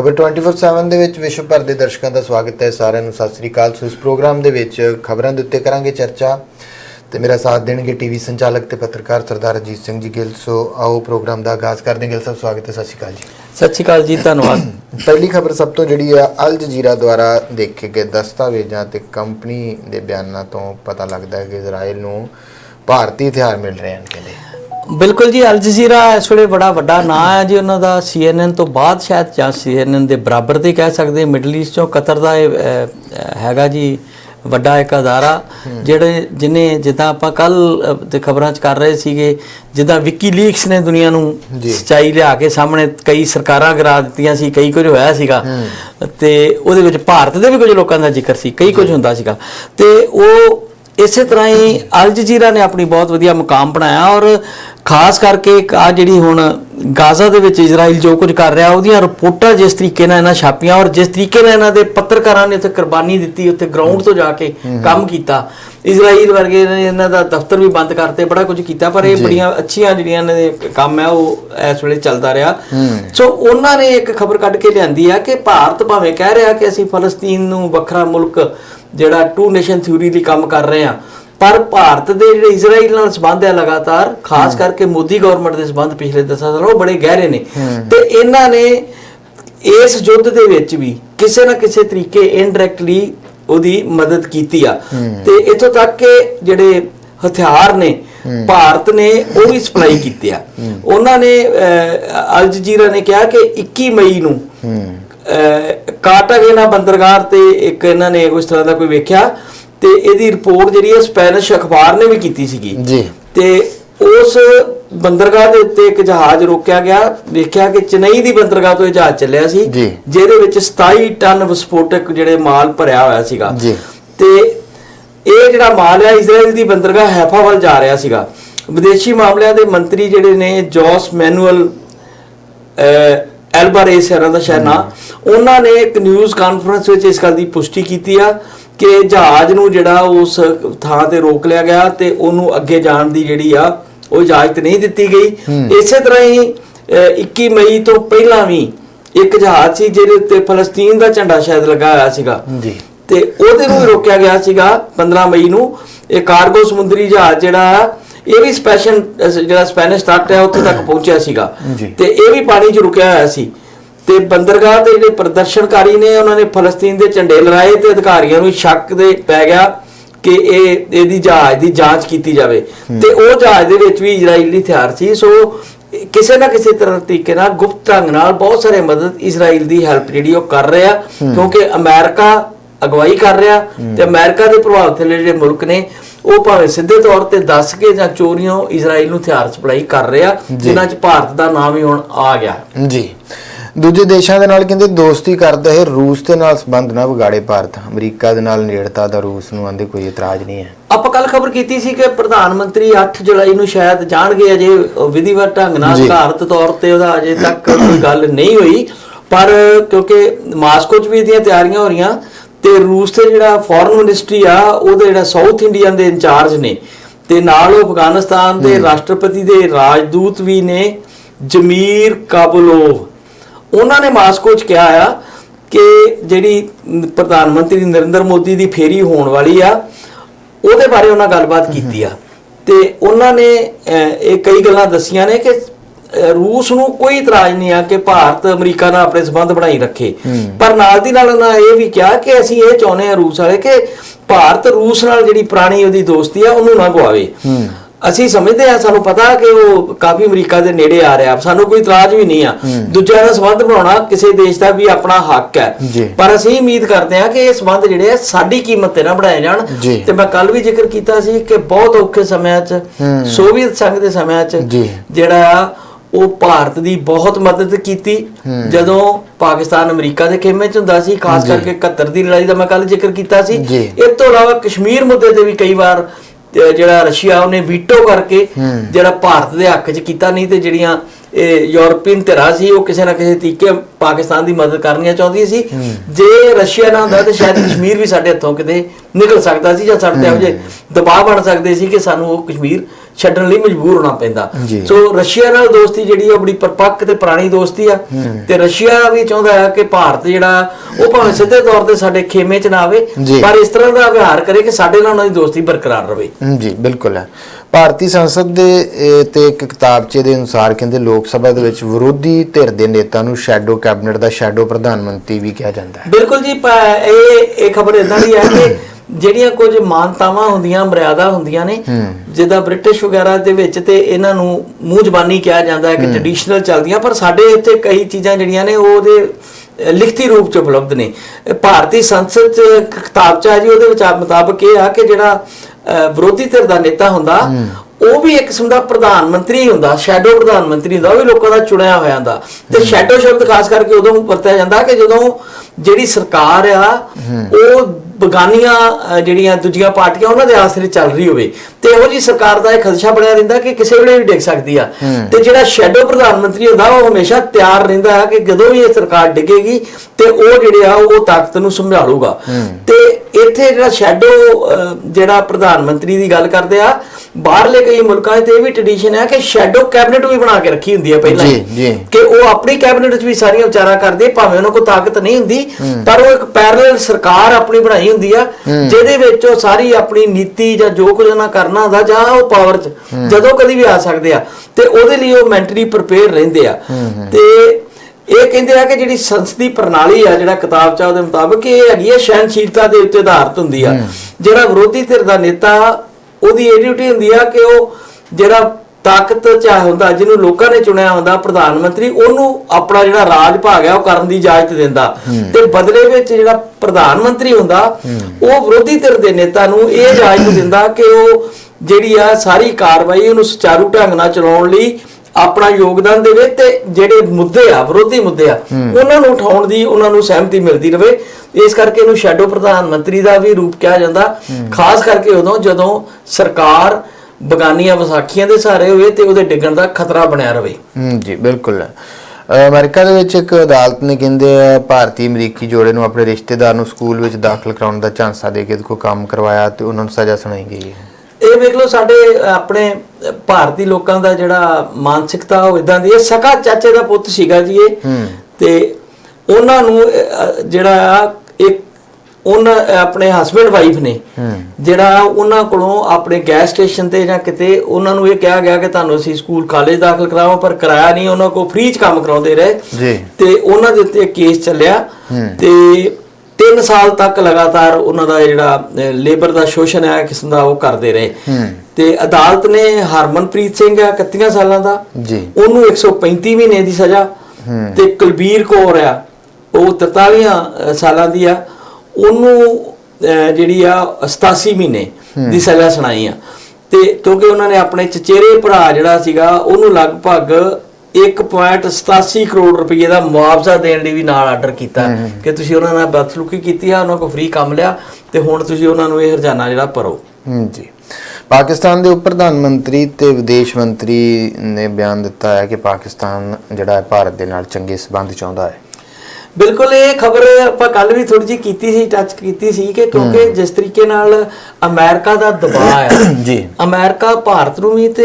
ਖਬਰ 24/7 ਦੇ ਵਿੱਚ ਵਿਸ਼ਵ ਭਰ ਦੇ ਦਰਸ਼ਕਾਂ ਦਾ ਸਵਾਗਤ ਹੈ। ਸਾਰਿਆਂ ਨੂੰ ਸਤਿ ਸ੍ਰੀ ਅਕਾਲ। ਸੋ ਇਸ ਪ੍ਰੋਗਰਾਮ ਦੇ ਵਿੱਚ ਖਬਰਾਂ ਦੇ ਉੱਤੇ ਕਰਾਂਗੇ ਚਰਚਾ। ਤੇ ਮੇਰਾ ਸਾਥ ਦੇਣਗੇ ਟੀਵੀ ਸੰਚਾਲਕ ਤੇ ਪੱਤਰਕਾਰ ਸਰਦਾਰ ਅਜੀਤ ਸਿੰਘ ਜੀ ਗਿੱਲ। ਸੋ ਆਓ ਪ੍ਰੋਗਰਾਮ ਦਾ ਆਗਾਜ਼ ਕਰਦੇ ਹਾਂ। ਗਿੱਲ ਸਾਹਿਬ ਸਵਾਗਤ ਹੈ। ਸਤਿ ਸ੍ਰੀ ਅਕਾਲ ਜੀ। ਸਤਿ ਸ਼੍ਰੀ ਅਕਾਲ ਜੀ। ਧੰਨਵਾਦ। ਪਹਿਲੀ ਖਬਰ ਸਭ ਤੋਂ ਜਿਹੜੀ ਆ ਅਲ ਜਜ਼ੀਰਾ ਦੁਆਰਾ ਦੇਖੇ ਗਏ ਦਸਤਾਵੇਜ਼ਾਂ ਤੇ ਕੰਪਨੀ ਦੇ ਬਿਆਨਾਂ ਤੋਂ ਪਤਾ ਲੱਗਦਾ ਹੈ ਕਿ ਇਜ਼ਰਾਈਲ ਨੂੰ ਭਾਰਤੀ ਹਥਿਆਰ ਮਿਲ ਰਹੇ ਹਨ ਕਹਿੰਦੇ। ਬਿਲਕੁਲ ਜੀ ਅਲ ਜਜ਼ੀਰਾ ਇਸ ਵੇਲੇ ਬੜਾ ਵੱਡਾ ਨਾਂ ਹੈ ਜੀ ਉਹਨਾਂ ਦਾ। CNN ਤੋਂ ਬਾਅਦ ਸ਼ਾਇਦ ਜਾਂ CNN ਦੇ ਬਰਾਬਰ ਤੇ ਕਹਿ ਸਕਦੇ ਮਿਡਲ ਈਸਟ ਚੋਂ ਕਤਰ ਦਾ ਇਹ ਹੈਗਾ ਜੀ ਵੱਡਾ ਇੱਕ ਅਦਾਰਾ। ਜਿਹੜੇ ਜਿਨੇ ਜਿੱਦਾਂ ਆਪਾਂ ਕੱਲ ਤੇ ਖਬਰਾਂ 'ਚ ਕਰ ਰਹੇ ਸੀਗੇ ਜਿੱਦਾਂ ਵਿਕੀਲੀਕਸ ਨੇ ਦੁਨੀਆ ਨੂੰ। ਸੱਚਾਈ ਲਿਆ ਕੇ ਸਾਹਮਣੇ ਕਈ ਸਰਕਾਰਾਂ ਕਰਾ ਦਿੱਤੀਆਂ ਸੀ ਕਈ ਕੁਝ ਹੋਇਆ ਸੀਗਾ। ਤੇ ਉਹਦੇ ਵਿੱਚ ਭਾਰਤ ਦੇ ਵੀ ਕੁਝ ਲੋਕਾਂ ਦਾ ਜ਼ਿਕਰ ਸੀ ਕਈ ਕੁਝ ਹੁੰਦਾ ਸੀਗਾ। ਤੇ ਉਹ ਇਸੇ ਤਰ੍ਹਾਂ ਹੀ ਅਲ ਜਜ਼ੀਰਾ ਨੇ ਆਪਣੀ ਬਹੁਤ ਵਧੀਆ ਮੁਕਾਮ ਬਣਾਇਆ ਔਰ ਖਾਸ ਕਰਕੇ ਆ ਜਿਹੜੀ ਹੁਣ ਗਾਜ਼ਾ ਦੇ ਵਿੱਚ ਇਜ਼ਰਾਈਲ ਜੋ ਕੁਝ ਕਰ ਰਿਹਾ ਉਹਦੀਆਂ ਰਿਪੋਰਟਾਂ ਜਿਸ ਤਰੀਕੇ ਨਾਲ ਇਹਨਾਂ ਛਾਪੀਆਂ ਔਰ ਜਿਸ ਤਰੀਕੇ ਨਾਲ ਇਹਨਾਂ ਦੇ ਪੱਤਰਕਾਰਾਂ ਨੇ ਉੱਥੇ ਕੁਰਬਾਨੀ ਦਿੱਤੀ ਉੱਥੇ ਗਰਾਊਂਡ ਤੋਂ ਜਾ ਕੇ ਕੰਮ ਕੀਤਾ। ਇਜ਼ਰਾਈਲ ਵਰਗੇ ਨੇ ਇਹਨਾਂ ਦਾ ਦਫ਼ਤਰ ਵੀ ਬੰਦ ਕਰਤੇ ਬੜਾ ਕੁਝ ਕੀਤਾ ਪਰ ਇਹ ਬੜੀਆਂ ਅੱਛੀਆਂ ਜਿਹੜੀਆਂ ਇਹਨਾਂ ਦੇ ਕੰਮ ਹੈ ਉਹ ਇਸ ਵੇਲੇ ਚੱਲਦਾ ਰਿਹਾ। ਸੋ ਉਹਨਾਂ ਨੇ ਇੱਕ ਖਬਰ ਕੱਢ ਕੇ ਲਿਆਂਦੀ ਆ ਕਿ ਭਾਰਤ ਭਾਵੇਂ ਕਹਿ ਰਿਹਾ ਕਿ ਅਸੀਂ ਫਲਸਤੀਨ ਨੂੰ ਵੱਖਰਾ ਮੁਲਕ ਜਿਹੜਾ ਟੂ ਨੇਸ਼ਨ ਥਿਊਰੀ ਲਈ ਕੰਮ ਕਰ ਰਹੇ ਆ ਪਰ ਭਾਰਤ ਦੇ ਜਿਹੜੇ ਇਜ਼ਰਾਈਲ ਨਾਲ ਸੰਬੰਧ ਹੈ ਲਗਾਤਾਰ ਖਾਸ ਕਰਕੇ ਮੋਦੀ ਗਵਰਨਮੈਂਟ ਦੇ ਸੰਬੰਧ ਪਿਛਲੇ 10 ਸਾਲਾਂ ਉਹ ਬੜੇ ਗਹਿਰੇ ਨੇ। ਤੇ ਇਹਨਾਂ ਨੇ ਇਸ ਯੁੱਧ ਦੇ ਵਿੱਚ ਵੀ ਕਿਸੇ ਨਾ ਕਿਸੇ ਤਰੀਕੇ ਇਨਡਾਇਰੈਕਟਲੀ ਉਹਦੀ ਮਦਦ ਕੀਤੀ ਆ। ਤੇ ਇਥੋਂ ਤੱਕ ਕਿ ਜਿਹੜੇ ਹਥਿਆਰ ਨੇ ਭਾਰਤ ਨੇ ਉਹ ਵੀ ਸਪਲਾਈ ਕੀਤੇ ਆ। ਉਹਨਾਂ ਨੇ ਅਲ ਜਜ਼ੀਰਾ ਨੇ ਕਿਹਾ ਕਿ 21 ਮਈ ਨੂੰ ਅਹ, ਕਾਟਾਗੇਨਾ ਬੰਦਰਗਾਹ ਤੇ ਇੱਕ ਇਹਨਾਂ ਨੇ ਉਸ ਤਰ੍ਹਾਂ ਦਾ ਕੋਈ ਵੇਖਿਆ। ਤੇ ਇਹਦੀ ਰਿਪੋਰਟ ਜਿਹੜੀ ਹੈ ਸਪੈਨਿਸ਼ ਅਖਬਾਰ ਨੇ ਵੀ ਕੀਤੀ ਸੀਗੀ। ਜੀ। ਤੇ ਉਸ ਬੰਦਰਗਾਹ ਦੇ ਉੱਤੇ ਇੱਕ ਜਹਾਜ਼ ਰੋਕਿਆ ਗਿਆ। ਵੇਖਿਆ ਕਿ ਚੇਨਈ ਦੀ ਬੰਦਰਗਾਹ ਤੋਂ ਇਹ ਜਹਾਜ਼ ਚੱਲਿਆ ਸੀ। ਜਿਹਦੇ ਵਿੱਚ 27 ਟਨ ਵਿਸਫੋਟਕ ਜਿਹੜੇ ਮਾਲ ਭਰਿਆ ਹੋਇਆ ਸੀਗਾ। ਜੀ। ਤੇ ਇਹ ਜਿਹੜਾ ਮਾਲ ਹੈ ਇਜ਼ਰਾਈਲ ਦੀ ਬੰਦਰਗਾਹ ਹੈਫਾ ਵੱਲ ਜਾ ਰਿਹਾ ਸੀਗਾ। ਵਿਦੇਸ਼ੀ ਮਾਮਲਿਆਂ ਦੇ ਮੰਤਰੀ ਜਿਹੜੇ ਨੇ ਜੋਸ ਮੈਨੂਅਲ ਐਲਬਾਰੇਸ ਇਹਨਾਂ ਦਾ ਨਾਂ ਉਹਨਾਂ ਨੇ ਇੱਕ ਨਿਊਜ਼ ਕਾਨਫਰੰਸ ਵਿੱਚ ਇਸ ਗੱਲ ਦੀ ਪੁਸ਼ਟੀ ਕੀਤੀ ਆ। ਕਿ ਜਹਾਜ਼ ਨੂੰ ਜਿਹੜਾ ਉਸ ਥਾਂ ਤੇ ਰੋਕ ਲਿਆ ਗਿਆ ਤੇ ਉਹਨੂੰ ਅੱਗੇ ਜਾਣ ਦੀ ਜਿਹੜੀ ਆ ਉਹ ਇਜਾਜ਼ਤ ਨਹੀਂ ਦਿੱਤੀ ਗਈ। ਇਸੇ ਤਰ੍ਹਾਂ ਹੀ ਅਹ, 21 ਮਈ ਤੋਂ ਪਹਿਲਾਂ ਵੀ ਇੱਕ ਜਹਾਜ਼ ਸੀ ਜਿਹਦੇ ਉੱਤੇ ਫਲਸਤੀਨ ਦਾ ਝੰਡਾ ਸ਼ਾਇਦ ਲੱਗਾ ਹੋਇਆ ਸੀਗਾ। ਜੀ। ਤੇ ਉਹਦੇ ਨੂੰ ਵੀ ਰੋਕਿਆ ਗਿਆ ਸੀਗਾ 15 ਮਈ ਨੂੰ। ਇਹ ਕਾਰਗੋ ਸਮੁੰਦਰੀ ਜਹਾਜ਼ ਜਿਹੜਾ ਇਹ ਵੀ ਸਪੈਸ਼ਲ ਜਿਹੜਾ ਸਪੈਨਿਸ਼ ਤੱਟ ਹੈ ਉੱਥੇ ਤੱਕ ਪਹੁੰਚਿਆ ਸੀਗਾ। ਤੇ ਇਹ ਵੀ ਪਾਣੀ 'ਚ ਰੁਕਿਆ ਹੋਇਆ ਸੀ। ਤੇ ਬੰਦਰਗਾਹ ਤੇ ਜਿਹੜੇ ਪ੍ਰਦਰਸ਼ਨਕਾਰੀ ਨੇ ਉਹਨਾਂ ਨੇ ਫਲਸਤੀਨ ਦੇ ਝੰਡੇ ਲਹਿਰਾਏ ਤੇ ਅਧਿਕਾਰੀਆਂ ਨੂੰ ਸ਼ੱਕ ਦੇ ਪੈ ਗਿਆ ਕਿ ਇਹ ਇਹਦੀ ਜਹਾਜ਼ ਦੀ ਜਾਂਚ ਕੀਤੀ ਜਾਵੇ। ਤੇ ਉਹ ਜਹਾਜ਼ ਦੇ ਵਿੱਚ ਵੀ ਇਜ਼ਰਾਈਲੀ ਹਥਿਆਰ ਸੀ ਸੋ ਕਿਸੇ ਨਾ ਕਿਸੇ ਤਰ੍ਹਾਂ ਤਰੀਕੇ ਨਾਲ ਗੁਪਤ ਢੰਗ ਨਾਲ ਬਹੁਤ ਸਾਰੇ ਮਦਦ ਇਜ਼ਰਾਈਲ ਦੀ ਹੈਲਪ ਜਿਹੜੀ ਉਹ ਕਰ ਰਿਹਾ ਕਿਉਂਕਿ ਅਮਰੀਕਾ ਅਗਵਾਈ ਕਰ ਰਿਹਾ ਤੇ ਅਮਰੀਕਾ ਦੇ ਪ੍ਰਭਾਵ ਥੱਲੇ ਜਿਹੜੇ ਮੁਲਕ ਨੇ ਉਹ ਭਾਵੇਂ ਸਿੱਧੇ ਤੌਰ ਤੇ ਦੱਸ ਕੇ ਜਾਂ ਚੋਰੀਆਂ ਇਜ਼ਰਾਈਲ ਨੂੰ ਹਥਿਆਰ ਸਪਲਾਈ ਕਰ ਰਿਹਾ ਜਿਨ੍ਹਾਂ 'ਚ ਭਾਰਤ ਦਾ ਨਾਮ ਵੀ ਹੁਣ ਆ ਗਿਆ। ਜੀ। ਦੂਜੇ ਦੇਸ਼ਾਂ ਦੇ ਨਾਲ ਕਹਿੰਦੇ ਦੋਸਤੀ ਕਰਦਾ ਹੈ ਰੂਸ ਦੇ ਨਾਲ ਸੰਬੰਧ ਨਾ ਵਿਗਾੜੇ ਭਾਰਤ। ਅਮਰੀਕਾ ਦੇ ਨਾਲ ਨੇੜਤਾ ਦਾ ਰੂਸ ਨੂੰ ਆਂਦੇ ਕੋਈ ਇਤਰਾਜ਼ ਨਹੀਂ ਹੈ। ਆਪਾਂ ਕੱਲ ਖਬਰ ਕੀਤੀ ਸੀ ਕਿ ਪ੍ਰਧਾਨ ਮੰਤਰੀ 8 ਜੁਲਾਈ ਨੂੰ ਸ਼ਾਇਦ ਜਾਣਗੇ ਅਜੇ ਵਿਧੀਵਤ ਢੰਗ ਨਾਲ। ਅਧਿਕਾਰਤ ਤੌਰ ਤੇ ਉਹਦਾ ਅਜੇ ਤੱਕ ਕੋਈ ਗੱਲ ਨਹੀਂ ਹੋਈ। ਪਰ ਕਿਉਂਕਿ ਮਾਸਕੋ 'ਚ ਵੀ ਇਹਦੀਆਂ ਤਿਆਰੀਆਂ ਹੋ ਰਹੀਆਂ ਤੇ ਰੂਸ ਤੇ ਜਿਹੜਾ ਫੋਰਨ ਮਿਨਿਸਟਰੀ ਆ ਉਹਦੇ ਜਿਹੜਾ ਸਾਊਥ ਇੰਡੀਅਨ ਦੇ ਇੰਚਾਰਜ ਨੇ ਤੇ ਨਾਲ ਉਹ ਅਫਗਾਨਿਸਤਾਨ ਦੇ ਰਾਸ਼ਟਰਪਤੀ ਦੇ ਰਾਜਦੂਤ ਵੀ ਨੇ ਜਮੀਰ ਕਾਬੁਲੋਵ। ਉਹਨਾਂ ਨੇ ਮਾਸਕੋ 'ਚ ਕਿਹਾ ਆ ਕਿ ਜਿਹੜੀ ਪ੍ਰਧਾਨ ਮੰਤਰੀ ਨਰਿੰਦਰ ਮੋਦੀ ਦੀ ਫੇਰੀ ਹੋਣ ਵਾਲੀ ਆ ਉਹਦੇ ਬਾਰੇ ਉਹਨਾਂ ਗੱਲਬਾਤ ਕੀਤੀ ਆ। ਤੇ ਉਹਨਾਂ ਨੇ ਇਹ ਕਈ ਗੱਲਾਂ ਦੱਸੀਆਂ ਨੇ ਕਿ ਰੂਸ ਨੂੰ ਕੋਈ ਇਤਰਾਜ਼ ਨਹੀਂ ਆ ਕਿ ਭਾਰਤ ਅਮਰੀਕਾ ਨਾਲ ਆਪਣੇ ਸੰਬੰਧ ਬਣਾਈ ਰੱਖੇ। ਪਰ ਨਾਲ ਦੀ ਨਾਲ ਉਹਨਾਂ ਇਹ ਵੀ ਕਿਹਾ ਕਿ ਅਸੀਂ ਇਹ ਚਾਹੁੰਦੇ ਹਾਂ ਰੂਸ ਵਾਲੇ ਕਿ ਭਾਰਤ ਰੂਸ ਨਾਲ ਜਿਹੜੀ ਪੁਰਾਣੀ ਉਹਦੀ ਦੋਸਤੀ ਆ ਉਹਨੂੰ ਨਾ ਗਵਾਵੇ ਅਸੀਂ ਸਮਝਦੇ ਆ ਸਾਨੂੰ ਪਤਾ ਕਿ ਉਹ ਕਾਫੀ ਅਮਰੀਕਾ ਦੇ ਨੇੜੇ ਆ ਰਿਹਾ ਸਾਨੂੰ ਕੋਈ ਇਤਰਾਜ਼ ਵੀ ਨਹੀਂ ਆ। ਦੂਜਿਆਂ ਨਾਲ ਸੰਬੰਧ ਬਣਾਉਣਾ ਕਿਸੇ ਦੇਸ਼ ਦਾ ਵੀ ਆਪਣਾ ਹੱਕ ਹੈ। ਪਰ ਅਸੀਂ ਉਮੀਦ ਕਰਦੇ ਹਾਂ ਕਿ ਇਹ ਸੰਬੰਧ ਜਿਹੜੇ ਆ ਸਾਡੀ ਕੀਮਤ ਤੇ ਨਾ ਬਣਾਏ ਜਾਣ। ਤੇ ਮੈਂ ਕੱਲ ਵੀ ਜ਼ਿਕਰ ਕੀਤਾ ਸੀ ਕਿ ਬਹੁਤ ਔਖੇ ਸਮਿਆਂ 'ਚ ਸੋਵੀਅਤ ਸੰਘ ਦੇ ਸਮਿਆਂ 'ਚ। ਜਿਹੜਾ ਆ ਉਹ ਭਾਰਤ ਦੀ ਬਹੁਤ ਮਦਦ ਕੀਤੀ। ਜਦੋਂ ਪਾਕਿਸਤਾਨ ਅਮਰੀਕਾ ਦੇ ਖੇਮੇ 'ਚ ਹੁੰਦਾ ਸੀ ਖਾਸ ਕਰਕੇ 71 ਦੀ ਲੜਾਈ ਦਾ ਮੈਂ ਕੱਲ ਜ਼ਿਕਰ ਕੀਤਾ ਸੀ। ਇਸ ਤੋਂ ਇਲਾਵਾ ਕਸ਼ਮੀਰ ਮੁੱਦੇ ਤੇ ਵੀ ਕਈ ਵਾਰ ਜਿਹੜਾ ਰਸ਼ੀਆ ਉਹਨੇ ਵੀਟੋ ਕਰਕੇ ਜਿਹੜਾ ਭਾਰਤ ਦੇ ਹੱਕ 'ਚ ਕੀਤਾ। ਨਹੀਂ ਤੇ ਜਿਹੜੀਆਂ ਇਹ ਯੂਰਪੀਅਨ ਧਿਰਾਂ ਸੀ ਉਹ ਕਿਸੇ ਨਾ ਕਿਸੇ ਤਰੀਕੇ ਪਾਕਿਸਤਾਨ ਦੀ ਮਦਦ ਕਰਨੀਆਂ ਚਾਹੁੰਦੀ ਸੀ। ਜੇ ਰਸ਼ੀਆ ਨਾ ਹੁੰਦਾ ਤੇ ਸ਼ਾਇਦ ਕਸ਼ਮੀਰ ਵੀ ਸਾਡੇ ਹੱਥੋਂ ਕਿਤੇ ਨਿਕਲ ਸਕਦਾ ਸੀ ਜਾਂ ਸਾਡੇ ਤੇ ਇਹੋ ਜਿਹੇ ਦਬਾਅ ਬਣ ਸਕਦੇ ਸੀ ਕਿ ਸਾਨੂੰ ਉਹ ਕਸ਼ਮੀਰ ਛੱਡਣ ਲਈ ਮਜਬੂਰ ਹੋਣਾ ਪੈਂਦਾ। ਸੋ ਰਸ਼ੀਆ ਨਾਲ ਦੋਸਤੀ ਜਿਹੜੀ ਆ ਬੜੀ ਪਰਪੱਕ ਤੇ ਪੁਰਾਣੀ ਦੋਸਤੀ ਆ। ਤੇ ਰਸ਼ੀਆ ਵੀ ਚਾਹੁੰਦਾ ਹੈ ਕਿ ਭਾਰਤ ਜਿਹੜਾ ਉਹ ਭਾਵੇਂ ਸਿੱਧੇ ਤੌਰ ਤੇ ਸਾਡੇ ਖੇਮੇ 'ਚ ਨਾ ਆਵੇ। ਪਰ ਇਸ ਤਰ੍ਹਾਂ ਦਾ ਵਿਵਹਾਰ ਕਰੇ ਕਿ ਸਾਡੇ ਨਾਲ ਉਹਨਾਂ ਦੀ ਦੋਸਤੀ ਬਰਕਰਾਰ ਰਵੇ ਜੀ ਬਿਲਕੁਲ ਹੈ ਭਾਰਤੀ ਸੰਸਦ ਦੇ ਤੇ ਇੱਕ ਕਿਤਾਬਚੇ ਦੇ ਅਨੁਸਾਰ ਕਹਿੰਦੇ ਲੋਕ ਸਭਾ ਦੇ ਵਿੱਚ ਵਿਰੋਧੀ ਧਿਰ ਦੇ ਨੇਤਾ ਨੂੰ ਸ਼ੈਡੋ ਕੈਬਨਿਟ ਦਾ ਸ਼ੈਡੋ ਪ੍ਰਧਾਨ ਮੰਤਰੀ ਵੀ ਕਿਹਾ ਜਾਂਦਾ ਹੈ। ਬਿਲਕੁਲ ਜੀ ਇਹ ਇਹ ਖਬਰ ਇਦਾਂ ਦੀ ਹੈ ਕਿ ਜਿਹੜੀਆਂ ਕੁਝ ਮਾਨਤਾਵਾਂ ਹੁੰਦੀਆਂ ਮਰਿਆਦਾ ਹੁੰਦੀਆਂ ਨੇ ਜਿੱਦਾਂ ਬ੍ਰਿਟਿਸ਼ ਵਗੈਰਾ ਦੇ ਵਿੱਚ ਤੇ ਇਹਨਾਂ ਨੂੰ ਮੂੰਹ ਜ਼ਬਾਨੀ ਕਿਹਾ ਜਾਂਦਾ ਹੈ ਕਿ ਟ੍ਰੈਡੀਸ਼ਨਲ ਚੱਲਦੀਆਂ ਪਰ ਸਾਡੇ ਇੱਥੇ ਕਈ ਚੀਜ਼ਾਂ ਜਿਹੜੀਆਂ ਨੇ ਉਹ ਉਹਦੇ ਲਿਖਤੀ ਰੂਪ ਚ ਉਪਲਬਧ ਨੇ। ਭਾਰਤੀ ਸੰਸਦ ਚ ਇੱਕ ਕਿਤਾਬਚਾ ਹੈ ਜੀ ਉਹਦੇ ਵਿੱਚ ਆ ਮੁਤਾਬਕ ਇਹ ਆ ਕਿ ਜਿਹੜਾ ਵਿਰੋਧੀ ਧਿਰ ਦਾ ਨੇਤਾ ਹੁੰਦਾ ਉਹ ਵੀ ਇੱਕ ਕਿਸਮ ਦਾ ਪ੍ਰਧਾਨ ਮੰਤਰੀ ਹੁੰਦਾ ਸ਼ੈਡੋ ਪ੍ਰਧਾਨ ਮੰਤਰੀ ਹੁੰਦਾ ਉਹ ਵੀ ਲੋਕਾਂ ਦਾ ਚੁਣਿਆ ਹੋਇਆ ਹੁੰਦਾ। ਤੇ ਸ਼ੈਡੋ ਸ਼ਬਦ ਖਾਸ ਕਰਕੇ ਉਦੋਂ ਵਰਤਿਆ ਜਾਂਦਾ ਕਿ ਜਦੋਂ ਜਿਹੜੀ ਸਰਕਾਰ ਆ ਉਹ ਬਗਾਨੀਆਂ ਜਿਹੜੀਆਂ ਦੂਜੀਆਂ ਪਾਰਟੀਆਂ ਉਹਨਾਂ ਦੇ ਆਸਰੇ ਚੱਲ ਰਹੀ ਹੋਵੇ। ਤੇ ਇਹੋ ਜੀ ਸਰਕਾਰ ਦਾ ਇਹ ਖਦਸ਼ਾ ਬਣਿਆ ਰਹਿੰਦਾ ਕਿ ਕਿਸੇ ਵੇਲੇ ਵੀ ਡਿੱਗ ਸਕਦੀ ਆ। ਤੇ ਜਿਹੜਾ ਸ਼ੈਡੋ ਪ੍ਰਧਾਨ ਮੰਤਰੀ ਹੁੰਦਾ ਉਹ ਹਮੇਸ਼ਾ ਤਿਆਰ ਰਹਿੰਦਾ ਹੈ ਕਿ ਜਦੋਂ ਵੀ ਇਹ ਸਰਕਾਰ ਡਿੱਗੇਗੀ ਤੇ ਉਹ ਜਿਹੜੇ ਆ ਉਹ ਤਾਕਤ ਨੂੰ ਸੰਭਾਲੂਗਾ। ਤੇ ਇੱਥੇ ਜਿਹੜਾ ਸ਼ੈਡੋ ਜਿਹੜਾ ਪ੍ਰਧਾਨ ਮੰਤਰੀ ਦੀ ਗੱਲ ਕਰਦੇ ਆ ਬਾਹਰਲੇ ਕਈ ਮੁਲਕਾਂ 'ਚ ਤੇ ਇਹ ਵੀ ਟ੍ਰੈਡੀਸ਼ਨ ਹੈ ਕਿ ਸ਼ੈਡੋ ਕੈਬਨਿਟ ਵੀ ਬਣਾ ਕੇ ਰੱਖੀ ਹੁੰਦੀ ਹੈ ਪਹਿਲਾਂ। ਹੀ। ਜੀ, ਜੀ। ਕਿ ਉਹ ਆਪਣੀ ਕੈਬਨਿਟ ਵਿੱਚ ਵੀ ਸਾਰੀਆਂ ਵਿਚਾਰਾਂ ਕਰਦੇ ਭਾਵੇਂ ਉਹਨਾਂ ਕੋਲ ਤਾਕਤ ਨਹੀਂ ਹੁੰਦੀ ਪਰ ਉਹ ਇੱਕ ਪੈਰਲਲ ਸਰਕਾਰ ਆਪਣੀ ਬਣਾਈ ਹੁੰਦੀ ਆ ਜਿਹਦੇ ਵਿੱਚ ਉਹ ਸਾਰੀ ਆਪਣੀ ਨੀਤੀ ਜਾਂ ਜੋ ਕੁਝ ਉਹਨਾਂ ਕਰਨਾ ਹੁੰਦਾ ਜਾਂ ਉਹ ਪਾਵਰ 'ਚ ਜਦੋਂ ਕਦੀ ਵੀ ਆ ਸਕਦੇ ਆ। ਤੇ ਉਹਦੇ ਲਈ ਉਹ ਮੈਂਟਲੀ ਪ੍ਰਪੇਅਰ ਰਹਿੰਦੇ ਆ। ਤੇ ਇਹ ਕਹਿੰਦੇ ਆ ਕਿ ਜਿਹੜੀ ਸੰਸਦੀ ਪ੍ਰਣਾਲੀ ਆ ਜਿਹੜਾ ਕਿਤਾਬ ਚਾ ਉਹਦੇ ਮੁਤਾਬਕ ਇਹ ਹੈਗੀ ਆ ਸਹਿਨਸ਼ੀਲਤਾ ਦੇ ਉੱਤੇ ਆਧਾਰਿਤ ਹੁੰਦੀ ਆ। ਜਿਹੜਾ ਵਿਰੋਧੀ ਧਿਰ ਦਾ ਨੇਤਾ ਉਹਦੀ ਇਹ ਡਿਊਟੀ ਹੁੰਦੀ ਆ ਕਿ ਉਹ ਜਿਹੜਾ ਤਾਕਤ ਚਾਹ ਹੁੰਦਾ ਜਿਹਨੂੰ ਲੋਕਾਂ ਨੇ ਚੁਣਿਆ ਹੁੰਦਾ ਪ੍ਰਧਾਨ ਮੰਤਰੀ ਉਹਨੂੰ ਆਪਣਾ ਜਿਹੜਾ ਰਾਜ ਭਾਗ ਹੈ ਉਹ ਕਰਨ ਦੀ ਇਜਾਜ਼ਤ ਦਿੰਦਾ। ਤੇ ਬਦਲੇ ਵਿੱਚ ਜਿਹੜਾ ਪ੍ਰਧਾਨ ਮੰਤਰੀ ਹੁੰਦਾ ਉਹ ਵਿਰੋਧੀ ਧਿਰ ਦੇ ਨੇਤਾ ਨੂੰ ਇਹ ਇਜਾਜ਼ਤ ਦਿੰਦਾ ਕਿ ਉਹ ਜਿਹੜੀ ਆ ਸਾਰੀ ਕਾਰਵਾਈ ਉਹਨੂੰ ਸੁਚਾਰੂ ਢੰਗ ਨਾਲ ਚਲਾਉਣ ਲਈ ਆਪਣਾ ਯੋਗਦਾਨ ਦੇਵੇ ਤੇ ਜਿਹੜੇ ਮੁੱਦੇ ਆ ਵਿਰੋਧੀ ਮੁੱਦੇ ਆ ਉਹਨਾਂ ਨੂੰ ਉਠਾਉਣ ਦੀ ਉਹਨਾਂ ਨੂੰ ਸਹਿਮਤੀ ਮਿਲਦੀ ਰਵੇ। ਇਸ ਕਰਕੇ ਇਹਨੂੰ ਸ਼ੈਡੋ ਪ੍ਰਧਾਨ ਮੰਤਰੀ ਦਾ ਵੀ ਰੂਪ ਕਿਹਾ ਜਾਂਦਾ। ਖਾਸ ਕਰਕੇ ਉਦੋਂ ਜਦੋਂ ਸਰਕਾਰ ਬਗਾਨੀਆਂ ਵਿਸਾਖੀਆਂ ਦੇ ਸਹਾਰੇ ਹੋਵੇ ਤੇ ਉਹਦੇ ਡਿੱਗਣ ਦਾ ਖਤਰਾ ਬਣਿਆ ਰਵੇ। ਹਮ, ਜੀ ਬਿਲਕੁਲ। ਅਮਰੀਕਾ ਦੇ ਵਿੱਚ ਇੱਕ ਅਦਾਲਤ ਨੇ ਕਹਿੰਦੇ ਆ ਭਾਰਤੀ ਅਮਰੀਕੀ ਜੋੜੇ ਨੂੰ ਆਪਣੇ ਰਿਸ਼ਤੇਦਾਰ ਨੂੰ ਸਕੂਲ ਵਿੱਚ ਦਾਖਲ ਕਰਾਉਣ ਦਾ ਝਾਂਸਾ ਦੇ ਕੇ ਕੋਲ ਕੰਮ ਕਰਵਾਇਆ ਤੇ ਉਹਨਾਂ ਨੂੰ ਸਜ਼ਾ ਸੁਣਾਈ ਗਈ ਹੈ। ਇਹ ਵੇਖ ਲਓ ਸਾਡੇ ਆਪਣੇ ਭਾਰਤੀ ਲੋਕਾਂ ਦਾ ਜਿਹੜਾ ਮਾਨਸਿਕਤਾ ਉਹ ਇਦਾਂ ਦੀ ਹੈ। ਸਕਾ ਚਾਚੇ ਦਾ ਪੁੱਤ ਸੀਗਾ ਜੀ ਇਹ। ਤੇ ਉਹਨਾਂ ਨੂੰ ਜਿਹੜਾ ਆ ਇੱਕ ਉਹਨਾਂ ਆਪਣੇ ਹਸਬੰਡ ਵਾਈਫ ਨੇ ਜਿਹੜਾ ਉਹਨਾਂ ਕੋਲੋਂ ਆਪਣੇ ਗੈਸ ਸਟੇਸ਼ਨ ਤੇ ਜਾਂ ਕਿਤੇ ਉਹਨਾਂ ਨੂੰ ਇਹ ਕਿਹਾ ਗਿਆ ਕਿ ਤੁਹਾਨੂੰ ਅਸੀਂ ਸਕੂਲ ਕਾਲਜ ਦਾਖਲ ਕਰਾਵਾਂ ਪਰ ਕਰਾਇਆ ਨਹੀਂ ਉਹਨਾਂ ਕੋਲ ਫ੍ਰੀ ਚ ਕੰਮ ਕਰਾਉਂਦੇ ਰਹੇ। ਜੀ। ਤੇ ਉਹਨਾਂ ਦੇ ਉੱਤੇ ਕੇਸ ਚੱਲਿਆ। ਤੇ 3 ਸਾਲ ਤੱਕ ਲਗਾਤਾਰ ਉਹਨਾਂ ਦਾ ਜਿਹੜਾ ਲੇਬਰ ਦਾ ਸ਼ੋਸ਼ਣ ਹੈ ਕਿਸਮ ਦਾ ਉਹ ਕਰਦੇ ਰਹੇ। ਤੇ ਅਦਾਲਤ ਨੇ ਹਰਮਨਪ੍ਰੀਤ ਸਿੰਘ ਹੈ 31 ਸਾਲਾਂ ਦਾ ਜੀ। ਉਹਨੂੰ 135 ਮਹੀਨੇ ਦੀ ਸਜ਼ਾ। ਤੇ ਕੁਲਬੀਰ ਕੌਰ ਆ ਉਹ 43 ਅ, ਸਾਲਾਂ ਦੀ ਆ। ਉਹਨੂੰ ਜਿਹੜੀ ਆ 87 ਮਹੀਨੇ ਦੀ ਸਜ਼ਾ ਸੁਣਾਈ ਆ। ਤੇ ਕਿਉਂਕਿ ਉਹਨਾਂ ਨੇ ਆਪਣੇ ਚਚੇਰੇ ਭਰਾ ਜਿਹੜਾ ਸੀਗਾ ਉਹਨੂੰ ਲਗਭਗ 1.87 ਕਰੋੜ ਰੁਪਏ ਦਾ ਮੁਆਵਜ਼ਾ ਦੇਣ ਲਈ ਵੀ ਨਾਲ ਆਰਡਰ ਕੀਤਾ। ਕਿ ਤੁਸੀਂ ਉਹਨਾਂ ਨਾਲ ਬਦਸਲੂਕੀ ਕੀਤੀ ਆ ਉਹਨਾਂ ਕੋਲ ਫ੍ਰੀ ਕੰਮ ਲਿਆ ਤੇ ਹੁਣ ਤੁਸੀਂ ਉਹਨਾਂ ਨੂੰ ਇਹ ਹਰਜਾਨਾ ਜਿਹੜਾ ਭਰੋ। ਜੀ। ਪਾਕਿਸਤਾਨ ਦੇ ਉਪ ਪ੍ਰਧਾਨ ਮੰਤਰੀ ਤੇ ਵਿਦੇਸ਼ ਮੰਤਰੀ ਨੇ ਬਿਆਨ ਦਿੱਤਾ ਹੈ ਕਿ ਪਾਕਿਸਤਾਨ ਜਿਹੜਾ ਹੈ ਭਾਰਤ ਦੇ ਨਾਲ ਚੰਗੇ ਸਬੰਧ ਚਾਹੁੰਦਾ ਹੈ। ਬਿਲਕੁਲ ਇਹ ਖਬਰ ਆਪਾਂ ਕੱਲ ਵੀ ਥੋੜੀ ਜਿਹੀ ਕੀਤੀ ਸੀ ਟੱਚ ਕੀਤੀ ਸੀ ਕਿ ਕਿਉਂਕਿ ਜਿਸ ਤਰੀਕੇ ਨਾਲ ਅਮਰੀਕਾ ਦਾ ਦਬਾਅ ਆ ਜੀ ਅਮਰੀਕਾ ਭਾਰਤ ਨੂੰ ਵੀ ਤੇ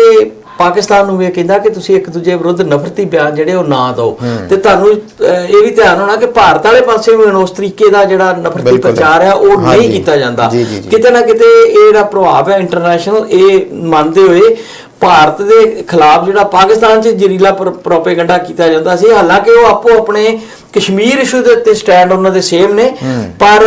ਪਾਕਿਸਤਾਨ ਨੂੰ ਵੀ ਕਹਿੰਦਾ ਕਿ ਤੁਸੀਂ ਇੱਕ ਦੂਜੇ ਵਿਰੁੱਧ ਨਫ਼ਰਤੀ ਬਿਆਨ ਜਿਹੜੇ ਉਹ ਨਾ ਦਿਓ ਤੇ ਤੁਹਾਨੂੰ ਇਹ ਵੀ ਧਿਆਨ ਹੋਣਾ ਕਿ ਭਾਰਤ ਵਾਲੇ ਪਾਸੇ ਵੀ ਉਸ ਤਰੀਕੇ ਦਾ ਜਿਹੜਾ ਨਫ਼ਰਤੀ। ਪ੍ਰਚਾਰ ਆ ਉਹ। ਨਹੀਂ ਕੀਤਾ ਜਾਂਦਾ ਜੀ, ਜੀ, ਜੀ। ਕਿਤੇ ਨਾ ਕਿਤੇ ਇਹ ਜਿਹੜਾ ਪ੍ਰਭਾਵ ਹੈ ਇੰਟਰਨੈਸ਼ਨਲ ਇਹ ਮੰਨਦੇ ਹੋਏ ਭਾਰਤ ਦੇ ਖਿਲਾਫ ਜਿਹੜਾ ਪਾਕਿਸਤਾਨ 'ਚ ਜ਼ਰੀਲਾ ਪ੍ਰੋਪੇਗੈਂਡਾ ਕੀਤਾ ਜਾਂਦਾ ਸੀ ਹਾਲਾਂਕਿ ਉਹ ਆਪੋ ਆਪਣੇ ਕਸ਼ਮੀਰ ਇਸ਼ੂ ਦੇ ਉੱਤੇ ਸਟੈਂਡ ਉਹਨਾਂ ਦੇ ਸੇਮ ਨੇ ਪਰ